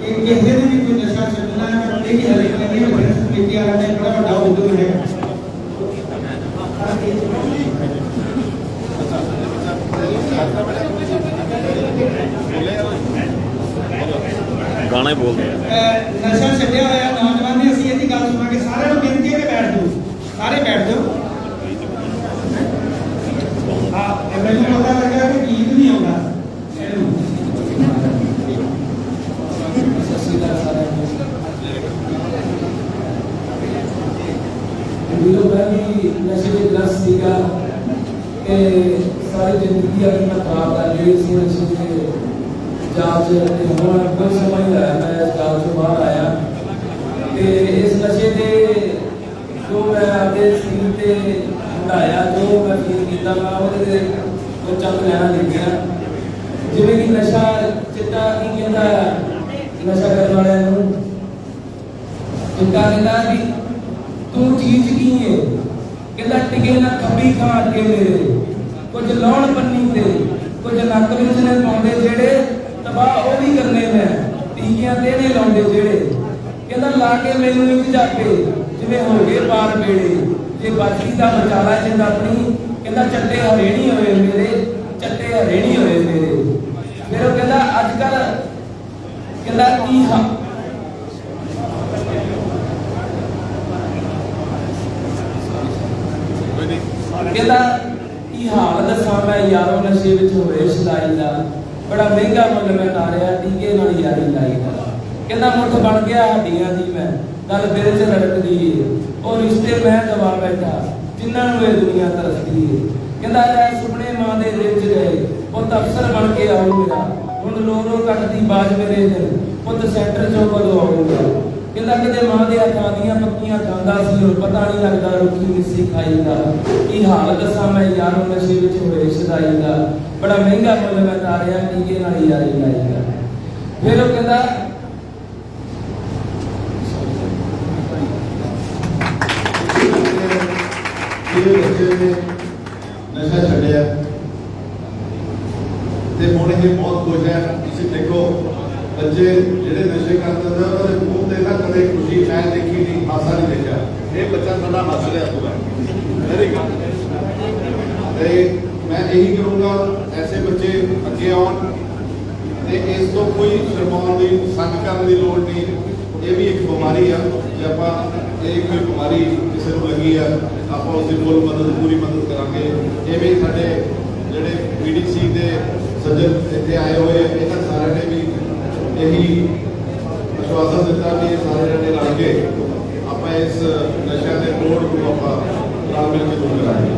ਕਿ ਕਿਸੇ ਨੇ ਵੀ ਕੋਈ ਨਸ਼ਾ ਛੱਡਣਾ ਹੈ ਇਹ ਕਿ ਹਲੇ ਕਰਨੀ ਹੈ ਡਿਫੈਂਸ ਕਮੇਟੀ ਵਾਲਿਆਂ ਨੇ ਬੜਾ ਵੱਡਾ ਉਦਮ ਹੈ। ਗਾਣਾ ਹੀ ਬੋਲਦੇ ਆ। ਅਹ ਨਸ਼ਾ ਛੱਡਿਆ ਹੋਇਆ ਨੌਜਵਾਨ ਨੇ ਅਸੀਂ ਇਹਦੀ ਗੱਲ ਸੁਣਾਂਗੇ ਸਾਰਿਆਂ ਨੂੰ ਬੇਨਤੀ ਕਿ ਸਾਰੇ ਬੈਠ ਜਾਓ। ਹਾਂ ਇਹ ਮੈਨੂੰ ਪਤਾ ਲੱਗਿਆ ਕਿ ਗੀਤ ਨਹੀਂ ਆਉਂਦਾ ਇਹਨੂੰ ਸਤਿ ਸ਼੍ਰੀ ਅਕਾਲ ਸਾਰਿਆਂ ਨੂੰ ਵੀਰੋ ਮੈਂ ਵੀ ਨਸ਼ੇ ਦੇ ਗ੍ਰਸਤ ਸੀਗਾ ਤੇ ਸਾਰੀ ਜ਼ਿੰਦਗੀ ਆਪਣੀ ਮੈਂ ਖਰਾਬ ਕਰ ਲਈ ਸੀ ਨਸ਼ੇ ਦੇ ਜਾਂਚ ਤੇ ਹੁਣ ਕੋਈ ਸਮਝ ਨਹੀਂ ਆਇਆ ਮੈਂ ਇਸ ਜਾਂਚ ਤੋਂ ਬਾਹਰ ਆਇਆ ਤੇ ਇਸ ਨਸ਼ੇ ਦੇ ਜੋ ਮੈਂ ਆਪਣੇ ਸੀਨ ਤੇ ਹਟਾਇਆ ਜੋ ਮੈਂ ਫੀਲ ਕੀਤਾ ਮੈਂ ਉਹਦੇ ਤੇ ਉਹ ਚੰਦ ਲੈਣਾ ਲਿਖਿਆ ਜਿਵੇਂ ਕਿ ਨਸ਼ਾ ਚਿੱਟਾ ਕੀ ਕਹਿੰਦਾ ਨਸ਼ਾ ਕਰਨ ਵਾਲਿਆਂ ਨੂੰ ਚਿੱਟਾ ਕਹਿੰਦਾ ਵੀ ਤੂੰ ਚੀਜ਼ ਕੀ ਹੈ ਕਹਿੰਦਾ ਟਿਕੇ ਨਾ ਖੱਬੀ ਖਾਂ ਅੱਗੇ ਮੇਰੇ ਕੁਝ ਲਾਉਣ ਪੰਨੀ ਤੇ ਕੁਝ ਨੱਕ ਵਿੱਚ ਨੇ ਪਾਉਂਦੇ ਜਿਹੜੇ ਤਬਾਹ ਉਹ ਵੀ ਕਰਨੇ ਨੇ ਟੀਕਿਆਂ ਤੇ ਨੇ ਲਾਉਂਦੇ ਜਿਹੜੇ ਕਹਿੰਦਾ ਲਾ ਕੇ ਮੈਨੂੰ ਇੱਕ ਜਾਪੇ ਜਿਵੇਂ ਹੋ ਗਏ ਪਾਰ ਬੇੜੇ ਜੇ ਬਾਜੀ ਦਾ ਬਚਾਲਾ ਜਿੰਦ ਆਪਣੀ ਕਹਿੰਦਾ ਚੱਟੇ ਹਰੇਣੀ ਹੋਏ ਮੇਰੇ, ਚੱਟੇ ਹਰੇਣੀ ਹੋਏ ਮੇਰੇ। ਫਿਰ ਉਹ ਕਹਿੰਦਾ ਅੱਜ ਕੱਲ ਕਹਿੰਦਾ, ਕੀ ਹਾਂ ਕਹਿੰਦਾ, ਕੀ ਹਾਲ ਦੱਸਾਂ ਮੈਂ ਯਾਰੋ ਨਸ਼ੇ ਵਿੱਚ ਹੋਏ ਸ਼ਦਾਈ ਦਾ। ਬੜਾ ਮਹਿੰਗਾ ਮੁੱਲ ਮੈਂ ਤਾਰਿਆ, ਟੀਕੇ ਨਾਲ ਯਾਰੀ ਲਾਈ ਦਾ। ਕਹਿੰਦਾ, ਮੁੱਠ ਬਣ ਗਿਆ ਹੱਡੀਆਂ ਦੀ ਮੈਂ। ਗੱਲ ਦਿਲ 'ਚ ਰੜਕਦੀ ਏ। ਉਹ ਰਿਸ਼ਤੇ ਮੈਂ ਗਵਾ ਬੈਠਾ, ਜਿਨ੍ਹਾਂ ਨੂੰ ਇਹ ਦੁਨੀਆ ਤਰਸਦੀ ਏ। ਕਹਿੰਦਾ, ਐ ਸੁਪਨੇ ਮਾਂ ਦੇ ਦਿਲ 'ਚ ਗਏ ਪੁੱਤ ਅਫਸਰ ਬਣ ਕੇ ਆਉ ਹੁਣ ਲੋ ਲੋ ਕੱਟਦੀ ਬਾਜ ਮੇਰੇ ਦਿਲ। ਪੁੱਤ ਸੈਂਟਰ 'ਚੋਂ ਕਦੋਂ ਆਊਗਾ। ਕਹਿੰਦਾ, ਕਿਤੇ ਮਾਂ ਦੇ ਹੱਥਾਂ ਦੀਆਂ ਪੱਕੀਆਂ ਖਾਂਦਾ ਸੀ ਹੁਣ ਪਤਾ ਨਹੀਂ ਲੱਗਦਾ ਰੁੱਖੀ ਮਿੱਸੀ ਖਾਈ ਦਾ ਕੀ ਹਾਲ ਦੱਸਾਂ ਮੈਂ ਯਾਰੋ ਨਸ਼ੇ ਵਿੱਚ ਹੋਏ ਸ਼ਦਾਈ ਦਾ ਬੜਾ ਮਹਿੰਗਾ ਮੁੱਲ ਮੈਂ ਤਾਰਿਆ, ਟੀਕੇ ਨਾਲ ਯਾਰੀ ਲਾਈ ਦਾ ਫਿਰ ਉਹ ਕਹਿੰਦਾ ਜਿਹੜੇ ਨਸ਼ਾ ਛੱਡਿਆ। ਤੇ ਹੁਣ ਇਹ ਬਹੁਤ ਖੁਸ਼ ਹੈ। ਤੁਸੀਂ ਦੇਖੋ, ਬੱਚੇ ਜਿਹੜੇ ਨਸ਼ੇ ਕਰਦੇ ਨੇ, ਉਹਨਾਂ ਦੇ ਮੂੰਹ ਤੇ ਨਾ ਕਦੇ ਖੁਸ਼ੀ ਮੈਂ ਦੇਖੀ ਨਹੀਂ, ਹਾਸਾ ਨਹੀਂ ਦੇਖਿਆ। ਇਹ ਬੱਚਾ ਸਾਡਾ ਹੱਸ ਰਿਹਾ ਪੂਰਾ ਵੈਰੀ ਗੁੱਡ ਤੇ ਮੈਂ ਇਹੀ ਕਰੂੰਗਾ ਐਸੇ ਬੱਚੇ ਅੱਗੇ ਆਉਣ। ਤੇ ਇਸ ਤੋਂ ਕੋਈ ਸ਼ਰਮਾਉਣ ਦੀ, ਸੰਗ ਕਰਨ ਦੀ ਲੋੜ ਨਹੀਂ। ਇਹ ਵੀ ਇੱਕ ਬਿਮਾਰੀ ਆ। ਜੇ ਆਪਾਂ, ਇਹ ਕੋਈ ਬਿਮਾਰੀ ਕਿਸੇ ਨੂੰ ਲੱਗੀ ਆ, ਆਪਾਂ ਉਸ ਦੀ ਫੁੱਲ ਮਦਦ, ਪੂਰੀ ਮਦਦ ਕਰਾਂਗੇ। ਐਵੇਂ ਸਾਡੇ ਜਿਹੜੇ ਪੀਡੀਸੀ ਦੇ ਸੱਜਣ ਇੱਥੇ ਆਏ ਹੋਏ ਇਹਨਾਂ ਸਾਰਿਆਂ ਨੇ ਵੀ ਇਹੀ ਵਿਸ਼ਵਾਸ ਦਿੱਤਾ ਕਿ ਇਹ ਸਾਰੇ ਜਣੇ ਰਲ ਕੇ ਆਪਾਂ ਇਸ ਨਸ਼ਿਆਂ ਦੇ ਕੋੜ ਨੂੰ ਆਪਾਂ ਰਲ ਮਿਲ ਕੇ ਦੂਰ ਕਰਾਂਗੇ।